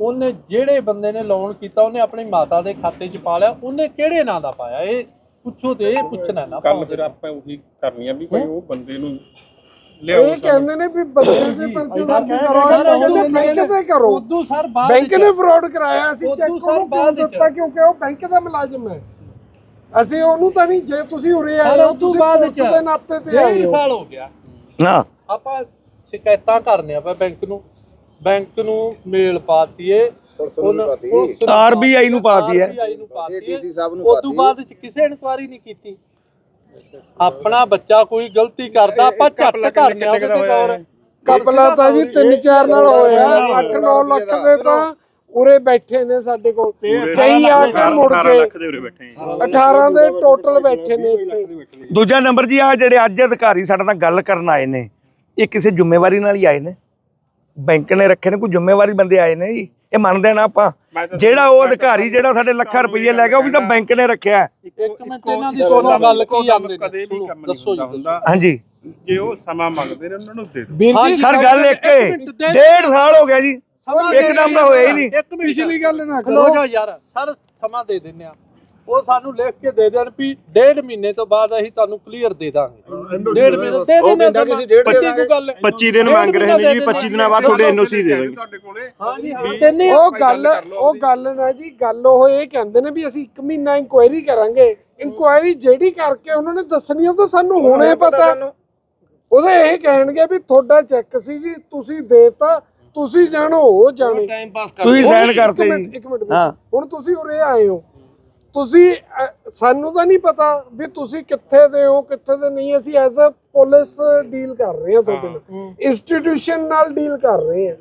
ਉਹਨੇ ਜਿਹੜੇ ਬੰਦੇ ਨੇ ਲੋਨ ਕੀਤਾ ਉਹਨੇ ਆਪਣੀ ਮਾਤਾ ਦੇ ਖਾਤੇ 'ਚ ਪਾ ਲਿਆ ਉਹਨੇ ਕਿਹੜੇ ਨਾਂ ਦਾ ਪਾਇਆ? ਇਹ ਪੁੱਛੋ ਤੇ ਇਹ ਪੁੱਛਣਾ ਨਾ ਕੱਲ ਫਿਰ ਆਪਾਂ ਉਹੀ ਕਰਨੀ ਆ ਵੀ ਭਾਈ ਉਹ ਬੰਦੇ ਨੂੰ ਇਹ ਕਹਿੰਦੇ ਨੇ ਵੀ ਬੰਦੇ ਦੇ ਪਰਚੇ ਦਰਜ ਕਰੋ ਕਹਿੰਦੇ ਬੈਂਕ ਤੇ ਕਰੋ। ਉਦੋਂ ਸਰ ਬਾਅਦ ਬੈਂਕ ਨੇ ਫਰਾਡ ਕਰਾਇਆ ਅਸੀਂ ਚੈੱਕ ਉਹਨੂੰ ਬਾਅਦ। ਦਿੱਤਾ ਕਿਉਂਕਿ ਉਹ ਬੈਂਕ ਦਾ ਮੁਲਾਜ਼ਮ ਹੈ। ਅਸੀਂ ਉਹਨੂੰ ਤਾਂ ਨਹੀਂ ਜੇ ਤੁਸੀਂ ਉਰੇ ਆਏ ਹੋ ਤੁਸੀਂ ਬਾਅਦ ਵਿੱਚ ਦੇ ਨਾਤੇ ਤੇ ਆਏ ਡੇਢ ਹੋ। ਸਾਲ ਹੋ ਗਿਆ। ਹਾਂ ਆਪਾਂ ਸ਼ਿਕਾਇਤਾਂ ਕਰਨੇ ਆਪਾਂ ਬੈਂਕ ਨੂੰ। ਬੈਂਕ ਨੂੰ ਮੇਲ ਪਾਤੀਏ RBI ਨੂੰ ਪਾਤੀ। ਹੈ। ਆਰਬੀਆਈ ਨੂੰ ਪਾਤੀ ਡੀਸੀ ਸਾਹਿਬ ਨੂੰ ਪਾਤੀ ਬਾਅਦ ਚ ਕਿਸੇ ਇਨਕੁਆਰੀ ਨਹੀਂ ਕੀਤੀ। ਆਪਣਾ ਬੱਚਾ ਕੋਈ ਗਲਤੀ ਕਰਦਾ ਆਪਾਂ ਝੱਟ ਕਰਨੇ ਆ ਉਹਦੇ ਤੇ ਗੌਰ ਕਪਲਾ ਤਾਂ ਜੀ 3-4 ਨਾਲ ਹੋਇਆ 8-9 ਲੱਖ ਦੇ ਤਾਂ ਉਰੇ ਬੈਠੇ ਨੇ ਸਾਡੇ ਕੋਲ ਕਈ ਆ ਕੇ ਮੁੜ 18 ਗਏ ਲੱਖ ਦੇ ਉਰੇ ਬੈਠੇ ਆ 18 ਦੇ ਟੋਟਲ ਬੈਠੇ ਨੇ ਇੱਥੇ। ਦੂਜਾ ਨੰਬਰ ਜੀ ਆ ਜਿਹੜੇ ਅੱਜ ਅਧਿਕਾਰੀ ਸਾਡੇ ਨਾਲ ਗੱਲ ਕਰਨ ਆਏ ਨੇ ਇਹ ਕਿਸੇ ਜ਼ਿੰਮੇਵਾਰੀ ਨਾਲ ਹੀ ਆਏ ਨੇ? ਬੈਂਕ ਨੇ ਰੱਖੇ ਨੇ ਕੋਈ ਜ਼ਿੰਮੇਵਾਰੀ ਬੰਦੇ ਆਏ ਨੇ ਜੀ? ਇਹ ਮੰਨਦੇ ਨਾ ਆਪਾਂ। ਜਿਹੜਾ ਉਹ ਅਧਿਕਾਰੀ ਜਿਹੜਾ ਸਾਡੇ ਲੱਖਾਂ ਰੁਪਏ ਲੈ ਗਿਆ ਉਹ ਵੀ ਤਾਂ ਬੈਂਕ ਨੇ ਰੱਖਿਆ ਹੈ। ਇੱਕ ਮਿੰਟ ਇਹਨਾਂ ਦੀ ਸੁਣੋ ਗੱਲ ਕੀ ਆਉਂਦੇ? ਕਦੇ ਵੀ ਕੰਮ ਨਹੀਂ ਦੱਸੋ ਜੀ। ਹੁੰਦਾ ਹਾਂਜੀ। ਜੇ ਉਹ ਸਮਾਂ ਮੰਗਦੇ ਨੇ ਉਹਨਾਂ ਨੂੰ ਦੇ ਦਿਓ। ਜੀ ਸਰ ਗੱਲ ਇੱਕ ਡੇਢ ਸਾਲ ਹੋ ਗਿਆ ਜੀ। ਇੱਕਦਮ ਤਾਂ ਹੋਇਆ ਹੀ ਨਹੀਂ। ਇੱਕ ਮਿੰਟ। ਪਿਛਲੀ ਗੱਲ ਨਾ ਖਲੋ ਕਰੋ। ਜਾ ਯਾਰ। ਸਰ ਸਮਾਂ ਦੇ ਦਿੰਨੇ ਆ। ਉਹ ਸਾਨੂੰ ਲਿਖ ਕੇ ਦੇ ਦੇਣ ਵੀ ਡੇਢ ਮਹੀਨੇ ਤੋਂ ਬਾਅਦ ਅਸੀਂ ਤੁਹਾਨੂੰ ਕਲੀਅਰ ਦੇ ਦਾਂਗੇ। ਡੇਢ ਮਹੀਨੇ ਦੇ। ਆ ਕਿਸੇ ਡੇਢ ਕੋਈ ਗੱਲ 25 ਦਿਨ ਮੰਗ ਰਹੇ ਨੇ ਜੀ 25 ਦਿਨਾਂ ਬਾਅਦ ਤੁਹਾਡੇ ਐਨਓਸੀ ਦੇ ਦੇਣਗੇ। ਤੁਹਾਡੇ ਕੋਲੇ। ਹਾਂਜੀ ਹਾਂ। ਤਿੰਨੇ ਉਹ ਗੱਲ ਉਹ ਗੱਲ ਨਾ ਜੀ ਗੱਲ ਉਹ ਇਹ ਕਹਿੰਦੇ ਨੇ ਵੀ ਅਸੀਂ 1 ਮਹੀਨਾ ਇਨਕੁਆਇਰੀ ਕਰਾਂਗੇ। ਇਨਕੁਆਇਰੀ ਜਿਹੜੀ ਕਰਕੇ ਉਹਨਾਂ ਨੇ ਦੱਸਣੀ ਉਹ ਤਾਂ ਸਾਨੂੰ ਹੁਣੇ ਪਤਾ ਉਹਦੇ ਇਹ ਕਹਿਣਗੇ ਵੀ ਤੁਹਾਡਾ ਚੈੱਕ ਸੀ ਜੀ ਤੁਸੀਂ ਦੇਤਾ ਤੁਸੀਂ ਜਾਣੋ ਉਹ ਜਾਣੇ। ਟਾਈਮ ਪਾਸ ਕਰ ਤੁਸੀਂ ਸਾਈਨ ਕਰਤੇ ਜੀ। ਇੱਕ ਮਿੰਟ। ਹਾਂ। ਹੁਣ ਤੁਸੀਂ ਉਰੇ ਆਏ ਹੋ। ਤੁਸੀਂ ਸਾਨੂੰ ਤਾਂ ਨਹੀਂ ਪਤਾ ਵੀ ਤੁਸੀਂ ਕਿੱਥੇ ਦੇ ਹੋ ਕਿੱਥੇ ਦੇ ਨਹੀਂ। ਅਸੀਂ ਐਜ਼ ਅ ਪੁਲਿਸ ਡੀਲ ਕਰ ਰਹੇ ਹਾਂ ਤੁਹਾਡੇ ਨਾਲ। ਇੰਸਟੀਟਿਊਸ਼ਨ ਨਾਲ ਡੀਲ ਕਰ ਰਹੇ ਹਾਂ।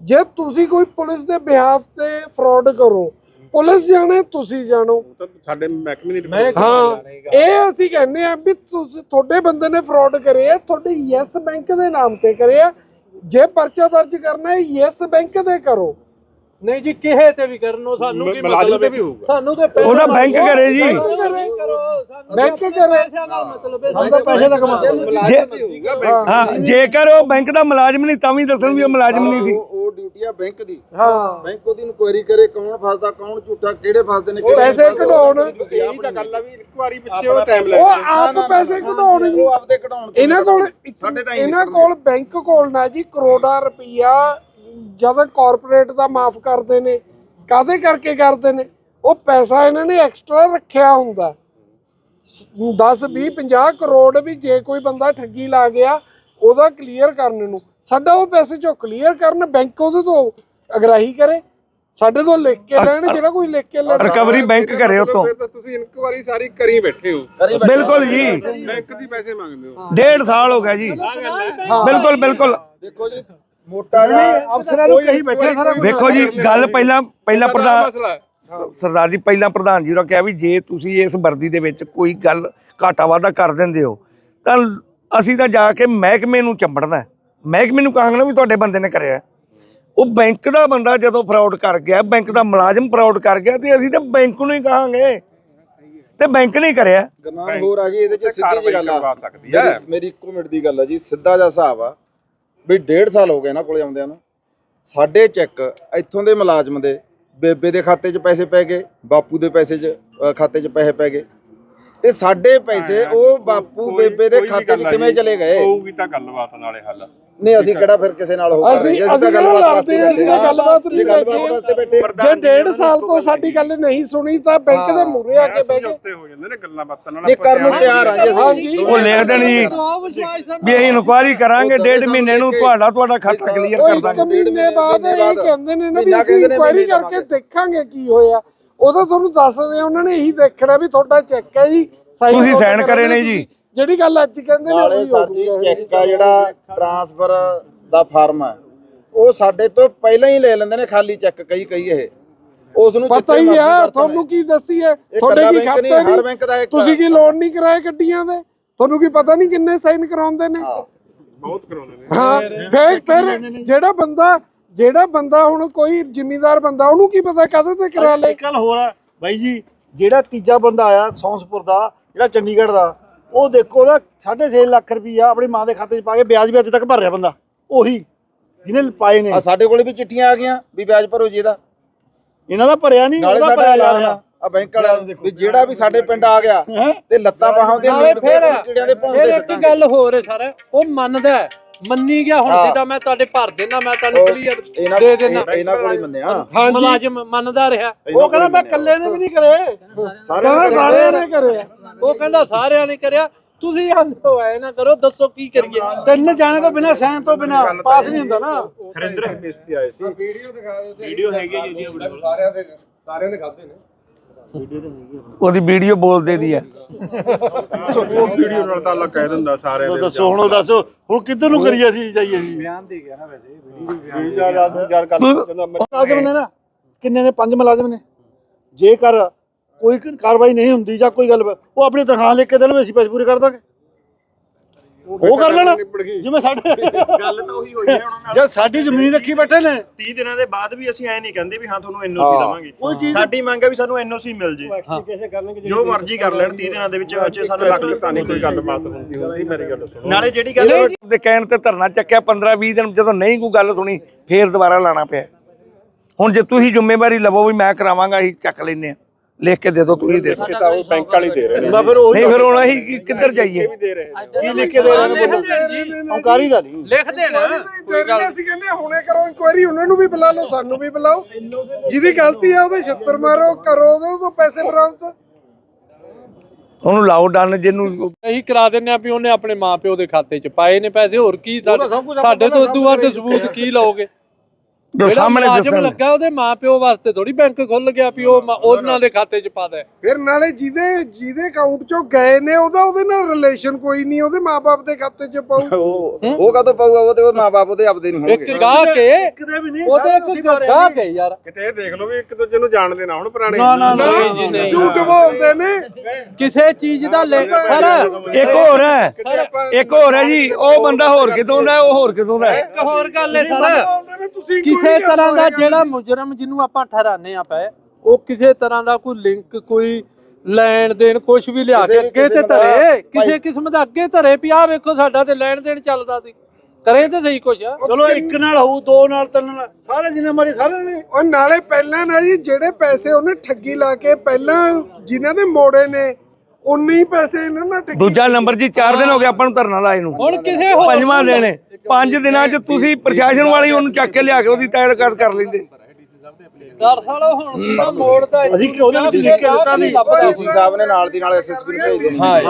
ਜੇ ਤੁਸੀਂ ਕੋਈ ਪੁਲਿਸ ਦੇ ਬਿਹਾਫ ਤੇ ਫਰਾਡ ਕਰੋ ਪੁਲਿਸ ਜਾਣੇ ਤੁਸੀਂ ਜਾਣੋ। ਉਹ ਤਾਂ ਸਾਡੇ ਮਹਿਕਮੇ ਦੀ ਮੈਂ ਹਾਂ ਇਹ ਅਸੀਂ ਕਹਿੰਦੇ ਆ ਵੀ ਤੁਸੀਂ ਤੁਹਾਡੇ ਬੰਦੇ ਨੇ ਫਰਾਡ ਕਰੇ ਆ ਤੁਹਾਡੇ ਯੈਸ ਬੈਂਕ ਦੇ ਨਾਮ ਤੇ ਕਰੇ ਆ। ਜੇ ਪਰਚਾ ਦਰਜ ਕਰਨਾ ਹੈ ਯੈਸ ਬੈਂਕ ਦੇ ਕਰੋ। ਨਹੀਂ ਜੀ ਕਿਸੇ ਤੇ ਵੀ ਕਰਨ ਨੂੰ ਸਾਨੂੰ ਕੀ ਮਤਲਬ ਤੇ ਹੈ? ਵੀ ਹੋਊਗਾ। ਸਾਨੂੰ ਤੇ ਉਹਦਾ ਬੈਂਕ ਕਰੇ ਜੀ। ਬੈਂਕ ਕਰੇ। ਕਰੋ ਸਾਨੂੰ ਬੈਂਕ ਤਾਂ ਕਰੇ। ਪੈਸਿਆਂ ਨਾਲ ਮਤਲਬ ਹੈ। ਸਾਨੂੰ ਤਾਂ ਪੈਸੇ ਦਾ ਕਮਾ ਜੇ ਹਾਂ। ਜੇਕਰ ਉਹ ਬੈਂਕ ਦਾ ਮੁਲਾਜ਼ਮ ਨਹੀਂ ਤਾਂ ਵੀ ਦੱਸਣ ਵੀ ਉਹ ਮੁਲਾਜ਼ਮ ਨਹੀਂ ਸੀ। ਉਹ ਡਿਊਟੀ ਆ ਬੈਂਕ ਦੀ। ਹਾਂ। ਬੈਂਕ ਉਹਦੀ ਇਨਕੁਆਇਰੀ ਕਰੇ ਕੌਣ ਫਸਦਾ ਕੌਣ ਝੂਠਾ ਕਿਹੜੇ ਫਸਦੇ ਨੇ ਕਿਹੜੇ ਪੈਸੇ ਕਢਾਉਣ। ਇਹੀ ਤਾਂ ਗੱਲ ਆ ਵੀ ਇੱਕ ਵਾਰੀ ਪਿੱਛੇ ਉਹ ਟਾਈਮ ਲੈ ਉਹ ਆਪ ਪੈਸੇ ਕਢਾਉਣ ਜੀ। ਉਹ ਆਪਦੇ ਕਢਾਉਣ ਇਹਨਾਂ ਕੋਲ ਸਾਡੇ ਤਾਂ ਇਹਨਾਂ। ਕੋਲ ਬੈਂਕ ਕੋਲ ਨਾ ਜੀ ਕਰੋੜਾਂ ਰੁਪਈਆ ਜਦ ਕਾਰਪੋਰੇਟ ਦਾ ਮਾਫ ਕਰਦੇ ਨੇ ਕਾਦੇ ਕਰਕੇ ਕਰਦੇ ਨੇ? ਉਹ ਪੈਸਾ ਇਹਨਾਂ ਨੇ ਐਕਸਟਰਾ ਰੱਖਿਆ ਹੁੰਦਾ। 10 20 50 ਕਰੋੜ ਵੀ ਜੇ ਕੋਈ ਬੰਦਾ ਠੱਗੀ ਲਾ ਗਿਆ ਉਹਦਾ ਕਲੀਅਰ ਕਰਨ ਨੂੰ। ਸਾਡਾ ਉਹ ਪੈਸੇ ਚੋਂ ਕਲੀਅਰ ਕਰਨ ਬੈਂਕ ਉਹਦੇ ਤੋਂ ਅਗਰਾਹੀ ਕਰੇ। ਸਾਡੇ ਤੋਂ ਲਿਖ ਕੇ ਲੈਣ ਜਿਹੜਾ ਕੋਈ ਲਿਖ ਕੇ ਲੈ ਰਿਕਵਰੀ ਬੈਂਕ ਕਰੇ ਉਤੋਂ ਫਿਰ ਤਾਂ ਤੁਸੀਂ ਇਨਕੁਆਰੀ ਸਾਰੀ ਕਰੀ ਬੈਠੇ ਹੋ। ਬਿਲਕੁਲ ਜੀ। ਬੈਂਕ ਦੀ ਪੈਸੇ ਮੰਗਦੇ ਹੋ। ਡੇਢ ਸਾਲ ਹੋ ਗਿਆ ਜੀ। ਬਿਲਕੁਲ ਬਿਲਕੁਲ। ਦੇਖੋ ਜੀ ਮੋਟਾ ਜਿਹਾ ਅਫਸਰਾਂ ਨੂੰ ਕਹੀ ਬੈਠੇ ਸਾਰਾ ਕੁਝ। ਵੇਖੋ ਜੀ ਗੱਲ ਪਹਿਲਾਂ ਪਹਿਲਾਂ ਪ੍ਰਧਾਨ। ਸਰਦਾਰ ਜੀ ਪਹਿਲਾਂ ਪ੍ਰਧਾਨ ਜੀ ਨੇ ਕਿਹਾ ਵੀ ਜੇ ਤੁਸੀਂ ਇਸ ਵਰਦੀ ਦੇ ਵਿੱਚ ਕੋਈ ਗੱਲ ਘਾਟਾ ਵਾਧਾ ਕਰ ਦਿੰਦੇ ਹੋ ਤਾਂ ਅਸੀਂ ਤਾਂ ਜਾ ਕੇ ਮਹਿਕਮੇ ਨੂੰ ਚੰਬੜਨਾ ਹੈ। ਮਹਿਕਮੇ ਨੂੰ ਕਹਾਂਗੇ ਨਾ ਵੀ ਤੁਹਾਡੇ ਬੰਦੇ ਨੇ ਕਰਿਆ ਉਹ ਬੈਂਕ ਦਾ ਬੰਦਾ ਜਦੋਂ ਫਰਾਡ ਕਰ ਗਿਆ ਬੈਂਕ ਦਾ ਮੁਲਾਜ਼ਮ ਫਰਾਡ ਕਰ ਗਿਆ ਤੇ ਅਸੀਂ ਤਾਂ ਬੈਂਕ ਨੂੰ ਹੀ ਕਹਾਂਗੇ। ਤੇ ਬੈਂਕ ਨੇ ਹੀ ਕਰਿਆ। ਗਰਨਾਮ ਹੋਰ ਆ ਜੀ ਇਹਦੇ ਚ ਸਿੱਧੀ ਜੀ ਗੱਲ ਆ। ਸਕਦੀ ਹੈ। ਮੇਰੀ- ਮੇਰੀ ਇੱਕੋ ਮਿੰਟ ਦੀ ਗੱਲ ਆ ਜੀ ਸਿੱਧਾ ਜਿਹਾ ਹਿਸਾਬ ਆ। ਵੀ ਡੇਢ ਸਾਲ ਹੋ ਗਏ ਨਾ ਕੋਲੇ ਆਉਂਦਿਆਂ ਨੂੰ। ਸਾਡੇ ਚੈੱਕ ਇੱਥੋਂ ਦੇ ਮੁਲਾਜ਼ਮ ਦੇ ਬੇਬੇ ਦੇ ਖਾਤੇ 'ਚ ਪੈਸੇ ਪੈ ਗਏ ਬਾਪੂ ਦੇ ਪੈਸੇ 'ਚ ਅ, ਖਾਤੇ 'ਚ ਪੈਸੇ ਪੈ ਗਏ। ਤੇ ਸਾਡੇ ਪੈਸੇ ਉਹ ਬਾਪੂ ਬੇਬੇ ਦੇ ਖਾਤੇ 'ਚ ਕਿਵੇਂ ਚਲੇ ਗਏ? ਹੋਊਗੀ ਤਾਂ ਗੱਲਬਾਤ ਨਾਲੇ ਹੱਲ। ਨਹੀਂ ਅਸੀਂ ਕਿਹੜਾ ਫਿਰ ਕਿਸੇ ਨਾਲ ਹੋ ਕਰ ਰਹੇ ਅਸੀਂ ਜੀ, ਅਸੀਂ ਗੱਲਬਾਤ ਵਾਸਤੇ ਅਸੀਂ ਤਾਂ ਗੱਲਬਾਤ ਨਹੀਂ ਗੱਲਬਾਤ ਬੈਠੇ ਵਾਸਤੇ ਬੈਠੇ ਜੇ ਡੇਢ ਸਾਲ ਤੋਂ ਸਾਡੀ ਗੱਲ ਨਹੀਂ ਸੁਣੀ ਤਾਂ ਬੈਂਕ ਦੇ ਮੂਹਰੇ ਆ ਕੇ ਬਹਿ ਸਮਝੌਤੇ ਹੋ ਜਾਂਦੇ ਨੇ ਗੱਲਾਂ ਬਾਤਾਂ ਨਾਲ ਨਹੀਂ ਕਰਨ ਨੂੰ ਤਿਆਰ ਆ ਜੀ ਅਸੀਂ। ਉਹ ਲਿਖ ਦੇਣ ਜੀ ਵੀ ਅਸੀਂ ਇਨਕੁਆਇਰੀ ਕਰਾਂਗੇ ਡੇਢ ਮਹੀਨੇ ਨੂੰ ਤੁਹਾਡਾ ਤੁਹਾਡਾ ਖਾਤਾ ਕਲੀਅਰ ਕਰ ਇੱਕ ਦਾਂਗੇ ਮਹੀਨੇ ਬਾਅਦ ਇਹ। ਕਹਿੰਦੇ ਨੇ ਨਾ ਵੀ ਅਸੀਂ ਇਨਕੁਆਇਰੀ ਕਰਕੇ। ਦੇਖਾਂਗੇ ਕੀ ਹੋਇਆ ਉਹਦਾ ਤੁਹਾਨੂੰ ਦੱਸਦੇ ਆ ਉਹਨਾਂ ਨੇ ਇਹੀ ਦੇਖਣਾ ਵੀ ਤੁਹਾਡਾ ਚੈੱਕ ਹੈ ਜੀ ਤੁਸੀਂ sign ਕਰੇ ਨੇ। ਜੀ। ਜਿਹੜੀ ਗੱਲ ਅੱਜ ਕਹਿੰਦੇ ਨੇ ਨਾਲੇ ਉਹੀ ਹੋ ਸਰ ਜੀ ਜਾਊਗਾ। ਚੈੱਕ ਆ ਜਿਹੜਾ ਟਰਾਂਸਫਰ ਦਾ ਫਾਰਮ ਹੈ ਉਹ ਸਾਡੇ ਤੋਂ ਪਹਿਲਾਂ ਹੀ ਲੈ ਲੈਂਦੇ ਨੇ ਖਾਲੀ ਚੈੱਕ ਕਈ ਕਈ ਇਹ। ਉਸ ਨੂੰ ਪਤਾ ਹੀ ਆ। ਤੁਹਾਨੂੰ ਕੀ ਦੱਸੀ ਹੈ? ਤੁਹਾਡੇ ਕੀ ਖਾਤੇ ਨਹੀਂ, ਹਰ ਨਹੀਂ ਬੈਂਕ ਦਾ ਇੱਕ ਤੁਸੀਂ ਕੀ ਲੋਨ ਨਹੀਂ ਕਰਾਏ ਗੱਡੀਆਂ ਦੇ? ਤੁਹਾਨੂੰ ਕੀ ਪਤਾ ਨਹੀਂ ਕਿੰਨੇ ਸਾਈਨ ਕਰਾਉਂਦੇ ਨੇ? ਹਾਂ। ਬਹੁਤ ਕਰਾਉਂਦੇ ਨੇ। ਹਾਂ ਫਿਰ ਫਿਰ ਜਿਹੜਾ ਬੰਦਾ ਜਿਹੜਾ ਬੰਦਾ ਹੁਣ ਕੋਈ ਜ਼ਿਮੀਂਦਾਰ ਬੰਦਾ ਉਹਨੂੰ ਕੀ ਪਤਾ ਕਦੋਂ ਤੇ ਕਰਾ ਲੇ ਇੱਕ ਗੱਲ ਹੋਰ ਆ ਬਾਈ ਜੀ ਜਿਹੜਾ ਤੀਜਾ ਬੰਦਾ ਆਇਆ ਸੌਂਸਪੁਰ ਦਾ ਜਿਹੜਾ ਚੰਡੀਗੜ੍ਹ ਦਾ ਉਹ ਦੇਖੋ ਉਹਦਾ 6.5 ਲੱਖ ਰੁਪਈਆ ਆਪਣੀ ਮਾਂ ਦੇ ਖਾਤੇ 'ਚ ਪਾ ਕੇ ਵਿਆਜ ਵੀ ਅੱਜ ਤੱਕ ਭਰ ਰਿਹਾ ਬੰਦਾ ਉਹੀ ਜਿਹਨੇ ਪਾਏ ਨੇ ਆ ਸਾਡੇ ਕੋਲੇ ਵੀ ਚਿੱਠੀਆਂ ਆ ਗਈਆਂ ਵੀ ਵਿਆਜ ਭਰੋ ਜੀ ਇਹਦਾ ਇਹਨਾਂ ਦਾ ਭਰਿਆ ਨਹੀਂ ਨਾਲੇ ਉਹਦਾ ਸਾਡਾ ਭਰਿਆ ਐਲਾਨ ਆ ਆ ਬੈਂਕ ਵਾਲਾ ਵੀ ਜਿਹੜਾ ਵੀ ਸਾਡੇ ਪਿੰਡ ਆ ਗਿਆ ਹੈਂ? ਤੇ ਲੱਤਾਂ ਬਾਹਾਂ ਉਹਦੀਆਂ ਨਾਲੇ ਫਿਰ ਦੇ ਫਿਰ ਤੇ ਇੱਕ। ਗੱਲ ਹੋਰ ਹੈ ਸਰ ਉਹ ਮੰਨਦਾ ਹੈ। ਮੰਨੀ ਗਿਆ ਹੁਣ ਹਾਂ। ਜਿੱਦਾਂ ਮੈਂ ਤੁਹਾਡੇ ਭਰ ਦੇਣਾ ਮੈਂ ਤੁਹਾਨੂੰ ਉਹ ਕਲੀਅਰ ਇਹਨਾਂ ਦੇ ਦੇਣਾ ਇਹ- ਇਹਨਾਂ ਕੋਲ ਹੀ ਮੰਨਿਆ। ਮੁਲਾਜ਼ਮ ਮੰਨਦਾ ਰਿਹਾ। ਉਹ ਕਹਿੰਦਾ ਮੈਂ ਇਕੱਲੇ ਨੇ ਵੀ ਨਹੀਂ ਕਰੇ। ਸਾਰਿਆਂ ਕਹਿੰਦਾ ਨੇ ਸਾਰਿਆਂ ਨੇ ਕਰਿਆ। ਉਹ ਕਹਿੰਦਾ ਸਾਰਿਆਂ ਨੇ ਕਰਿਆ। ਤੁਸੀਂ ਆਂਦੋ ਐ ਨਾ ਕਰੋ ਦੱਸੋ ਕੀ ਕਰੀਏ। ਤਿੰਨ ਜਾਣੇ ਤੋਂ ਬਿਨਾ ਸਾਈਨ ਤੋਂ ਬਿਨਾ ਪਾਸ ਨਹੀਂ ਹੁੰਦਾ ਨਾ। ਹਰਿੰਦਰ ਮਿਸਤੀ ਆਏ ਸੀ ਵੀਡੀਓ ਹੈਗੀ ਜੀ ਸਾਰਿਆਂ ਦੇ ਸਾਰਿਆਂ ਦੇ ਖਾਤੇ ਨੇ। ਉਹਦੀ ਵੀਡੀਓ ਬੋਲਦੇ ਦੀ ਹੈ ਉਹ ਵੀਡੀਓ ਨਾਲ ਤਾਂ ਅੱਲਾ ਕਹਿ ਦਿੰਦਾ ਸਾਰੇ ਦੇ ਦੱਸੋ ਹੁਣ ਦੱਸੋ ਹੁਣ ਕਿੱਧਰ ਨੂੰ ਕਰੀਏ ਅਸੀਂ ਜਾਈਏ ਜੀ? ਬਿਆਨ ਦੇ ਗਿਆ ਨਾ ਵੈਸੇ ਯਾਰ ਮੁਲਾਜ਼ਮ ਨੇ ਨਾ ਕਿੰਨੇ ਨੇ? ਪੰਜ ਮੁਲਾਜ਼ਮ ਨੇ। ਜੇਕਰ ਕੋਈ ਕਾਰਵਾਈ ਨਹੀਂ ਹੁੰਦੀ ਜਾਂ ਕੋਈ ਗੱਲ ਉਹ ਆਪਣੀ ਤਨਖਾਹ ਲਿਖ ਕੇ ਦੇਣ ਅਸੀਂ ਪੈਸੇ ਪੂਰੇ ਕਰ ਦਾਂਗੇ। ਉਹ ਕਰ ਲੈਣਾ। ਜਿਵੇਂ ਸਾਡੇ ਗੱਲ ਤਾਂ ਉਹੀ ਹੋਈ ਹੈ ਉਹਨਾਂ ਨਾਲ। ਜਦ ਸਾਡੀ ਜ਼ਮੀਨ ਰੱਖੀ ਬੈਠੇ ਨੇ। 30 ਦਿਨਾਂ ਦੇ ਬਾਅਦ ਵੀ ਅਸੀਂ ਐ ਨਹੀਂ ਕਹਿੰਦੇ ਵੀ ਹਾਂ ਤੁਹਾਨੂੰ ਐਨਓਸੀ। ਦਵਾਂਗੇ। ਸਾਡੀ ਮੰਗ ਹੈ ਵੀ ਸਾਨੂੰ ਐਨਓਸੀ ਮਿਲ ਜੇ। ਜੋ ਮਰਜ਼ੀ ਕਰ ਲੈਣ 30 ਦਿਨਾਂ ਦੇ ਵਿੱਚ ਵਿੱਚ ਸਾਨੂੰ ਲੱਗ ਤਾਂ ਨਹੀਂ ਕੋਈ ਗੱਲਬਾਤ ਹੁੰਦੀ ਹੁੰਦੀ ਮੇਰੀ ਗੱਲ ਸੁਣੋ। ਨਾਲੇ ਜਿਹੜੀ ਗੱਲ ਦੇ ਕਹਿਣ ਤੇ ਧਰਨਾ ਚੱਕਿਆ 15 20 ਦਿਨ ਜਦੋਂ ਨਹੀਂ ਕੋਈ ਗੱਲ ਸੁਣੀ ਫੇਰ ਦੁਬਾਰਾ ਲਾਣਾ ਪਿਆ। ਹੁਣ ਜੇ ਤੁਸੀਂ ਜ਼ਿੰਮੇਵਾਰੀ ਲਵੋ ਵੀ ਮੈਂ ਕਰਾਵਾਂਗਾ ਅਸੀਂ ਚੱਕ ਲੈਨੇ ਆ ਲਿਖ ਕੇ ਦੇ ਦਿਓ ਤੁਸੀਂ ਦੇ ਦਿਓ। ਕਿ ਤਾਂ ਉਹ ਬੈਂਕ ਵਾਲੀ ਦੇ ਰਹੇ ਨੇ। ਮੈਂ ਫਿਰ ਉਹੀ ਨਹੀਂ ਫਿਰ ਹੁਣ ਅਸੀਂ ਕਿੱਧਰ ਜਾਈਏ? ਵੀ ਦੇ ਰਹੇ ਨੇ। ਕੀ ਲਿਖ ਕੇ ਦੇ ਰਹੇ ਨੇ ਬੋਲੋ ਹੰਕਾਰੀ ਦਾ ਨਹੀਂ। ਲਿਖ ਦੇਣਾ ਕੋਈ ਗੱਲ ਅਸੀਂ ਕਹਿੰਦੇ ਹੁਣੇ ਕਰੋ ਇਨਕੁਆਇਰੀ ਉਹਨਾਂ ਨੂੰ ਵੀ ਬੁਲਾ ਲਓ ਸਾਨੂੰ ਵੀ ਬੁਲਾਓ। ਜਿਹਦੀ ਗਲਤੀ ਆ ਉਹਦੇ ਛੱਤਰ ਮਾਰੋ ਕਰੋ ਉਹਦੇ ਤੋਂ ਪੈਸੇ ਬਰਾਮਦ ਉਹਨੂੰ ਲਾਓ ਡਨ ਜਿਹਨੂੰ। ਅਸੀਂ ਕਰਾ ਦਿੰਨੇ ਆ ਵੀ ਉਹਨੇ ਆਪਣੇ ਮਾਪਿਓ ਦੇ ਖਾਤੇ 'ਚ ਪਾਏ ਨੇ ਪੈਸੇ ਹੋਰ ਕੀ ਸਾਡੇ ਤੋਂ ਉਦੋਂ ਵੱਧ ਸਬੂਤ ਕੀ ਲਓਗੇ? ਜਿਹੜਾ ਸਾਹਮਣੇ ਦੱਸਣ ਲੱਗਾ ਉਹਦੇ ਮਾਪਿਓ ਵਾਸਤੇ ਥੋੜੀ ਬੈਂਕ ਖੁੱਲ ਗਿਆ ਵੀ ਉਹ ਉਹਨਾਂ ਦੇ ਖਾਤੇ 'ਚ ਪਾ ਦੇ। ਫਿਰ ਨਾਲੇ ਜਿਹਦੇ ਜਿਹਦੇ ਅਕਾਊਂਟ ਚੋਂ ਗਏ ਨੇ ਉਹਦਾ ਉਹਦੇ ਨਾਲ ਰਿਲੇਸ਼ਨ ਕੋਈ ਨਹੀਂ ਉਹਦੇ ਮਾਪੇ ਦੇ ਖਾਤੇ 'ਚ ਪਾਉ ਉਹ ਉਹ ਕਦੋਂ ਪਾਊਗਾ? ਉਹਦੇ ਉਹ ਮਾਪੇ ਉਹਦੇ ਆਪਦੇ ਨਹੀਂ ਇੱਕ ਹੋਣਗੇ ਗਾਹ ਕੇ ਕਿਤੇ ਵੀ ਨਹੀਂ ਉਹਦੇ ਇੱਕ ਗਾਹ ਕੇ ਯਾਰ। ਕਿਤੇ ਦੇਖ ਲਓ ਵੀ ਇੱਕ ਦੂਜੇ ਨੂੰ ਜਾਣਦੇ ਨਾ ਹੁਣ ਪੁਰਾਣੇ ਨਾ ਨਾ ਨਾ ਨਹੀਂ ਜੀ ਨਹੀਂ ਝੂਠ ਬੋਲਦੇ ਨੇ। ਕਿਸੇ ਚੀਜ਼ ਦਾ ਲੈ ਸਰ ਇੱਕ ਹੋਰ ਹੈ। ਇੱਕ ਹੋਰ ਹੈ ਜੀ ਉਹ ਬੰਦਾ ਹੋਰ ਕਿਤੋਂ ਦਾ ਹੈ, ਉਹ ਹੋਰ ਕਿਤੋਂ ਦਾ ਹੈ। ਇੱਕ ਹੋਰ ਗੱਲ ਹੈ ਸਰ। ਤੁਸੀਂ ਕਿਸੇ ਤਰ੍ਹਾਂ ਦਾ ਜਿਹੜਾ ਮੁਜਰਮ ਜਿਹਨੂੰ ਆਪਾਂ ਠਹਿਰਾਨੇ ਆ ਪਏ ਉਹ ਕਿਸੇ ਤਰ੍ਹਾਂ ਦਾ ਕੋਈ ਲਿੰਕ ਕੋਈ ਲੈਣ ਦੇਣ ਕੁਝ ਵੀ ਲਿਆ ਕੇ ਅੱਗੇ ਤੇ ਧਰੇ ਕਿਸੇ ਕਿਸਮ ਦਾ ਅੱਗੇ ਧਰੇ ਵੀ ਵੇਖੋ ਸਾਡਾ ਤੇ ਲੈਣ ਦੇਣ ਚੱਲਦਾ ਸੀ। ਕਰੇ ਤੇ ਸਹੀ ਕੁਛ। ਚਲੋ ਇੱਕ ਨਾਲ ਹੋਊ ਦੋ ਨਾਲ ਤਿੰਨ ਨਾਲ ਸਾਰੇ ਜਿੰਨੇ ਮਾਰੇ ਸਾਰੇ ਨੇ। ਉਹ ਨਾਲੇ ਪਹਿਲਾਂ ਨਾ ਜੀ ਜਿਹੜੇ ਪੈਸੇ ਉਹਨੇ ਠੱਗੀ ਲਾ ਕੇ ਪਹਿਲਾਂ ਜਿਨ੍ਹਾਂ ਦੇ ਮੋੜੇ ਨੇ ਉਨੇ ਹੀ ਪੈਸੇ ਇਹਨਾਂ ਨਾਲ ਠੱਗੀ ਦੂਜਾ ਨੰਬਰ ਜੀ 4 ਦਿਨ ਹੋ ਗਏ ਆਪਾਂ ਨੂੰ ਧਰਨਾ ਲਾਏ ਨੂੰ। ਹੁਣ ਕਿਸੇ ਹੋਰ ਪੰਜਵਾਂ ਦਿਨ ਹੈ। ਪੰਜ ਦਿਨਾਂ 'ਚ ਤੁਸੀਂ ਪ੍ਰਸ਼ਾਸਨ ਵਾਲੀ ਉਹਨੂੰ ਚੱਕ ਕੇ ਲਿਆ ਕੇ ਉਹਦੀ ਤੈਰ ਕਰ ਲੈਂਦੇ। ਦਰ ਸਾਲੋ ਹੁਣ ਕਿਹੜਾ ਮੋੜਦਾ ਅਸੀਂ ਕਿ ਉਹਦੇ ਵਿੱਚ ਲਿਖ ਕੇ ਦਿੱਤਾ ਨਹੀਂ ਡੀਸੀ ਸਾਹਿਬ ਨੇ ਨਾਲ ਦੀ ਨਾਲ ਐਸਐਸਪੀ ਨੂੰ ਭੇਜ ਦੇਣੀ ਹਾਂ।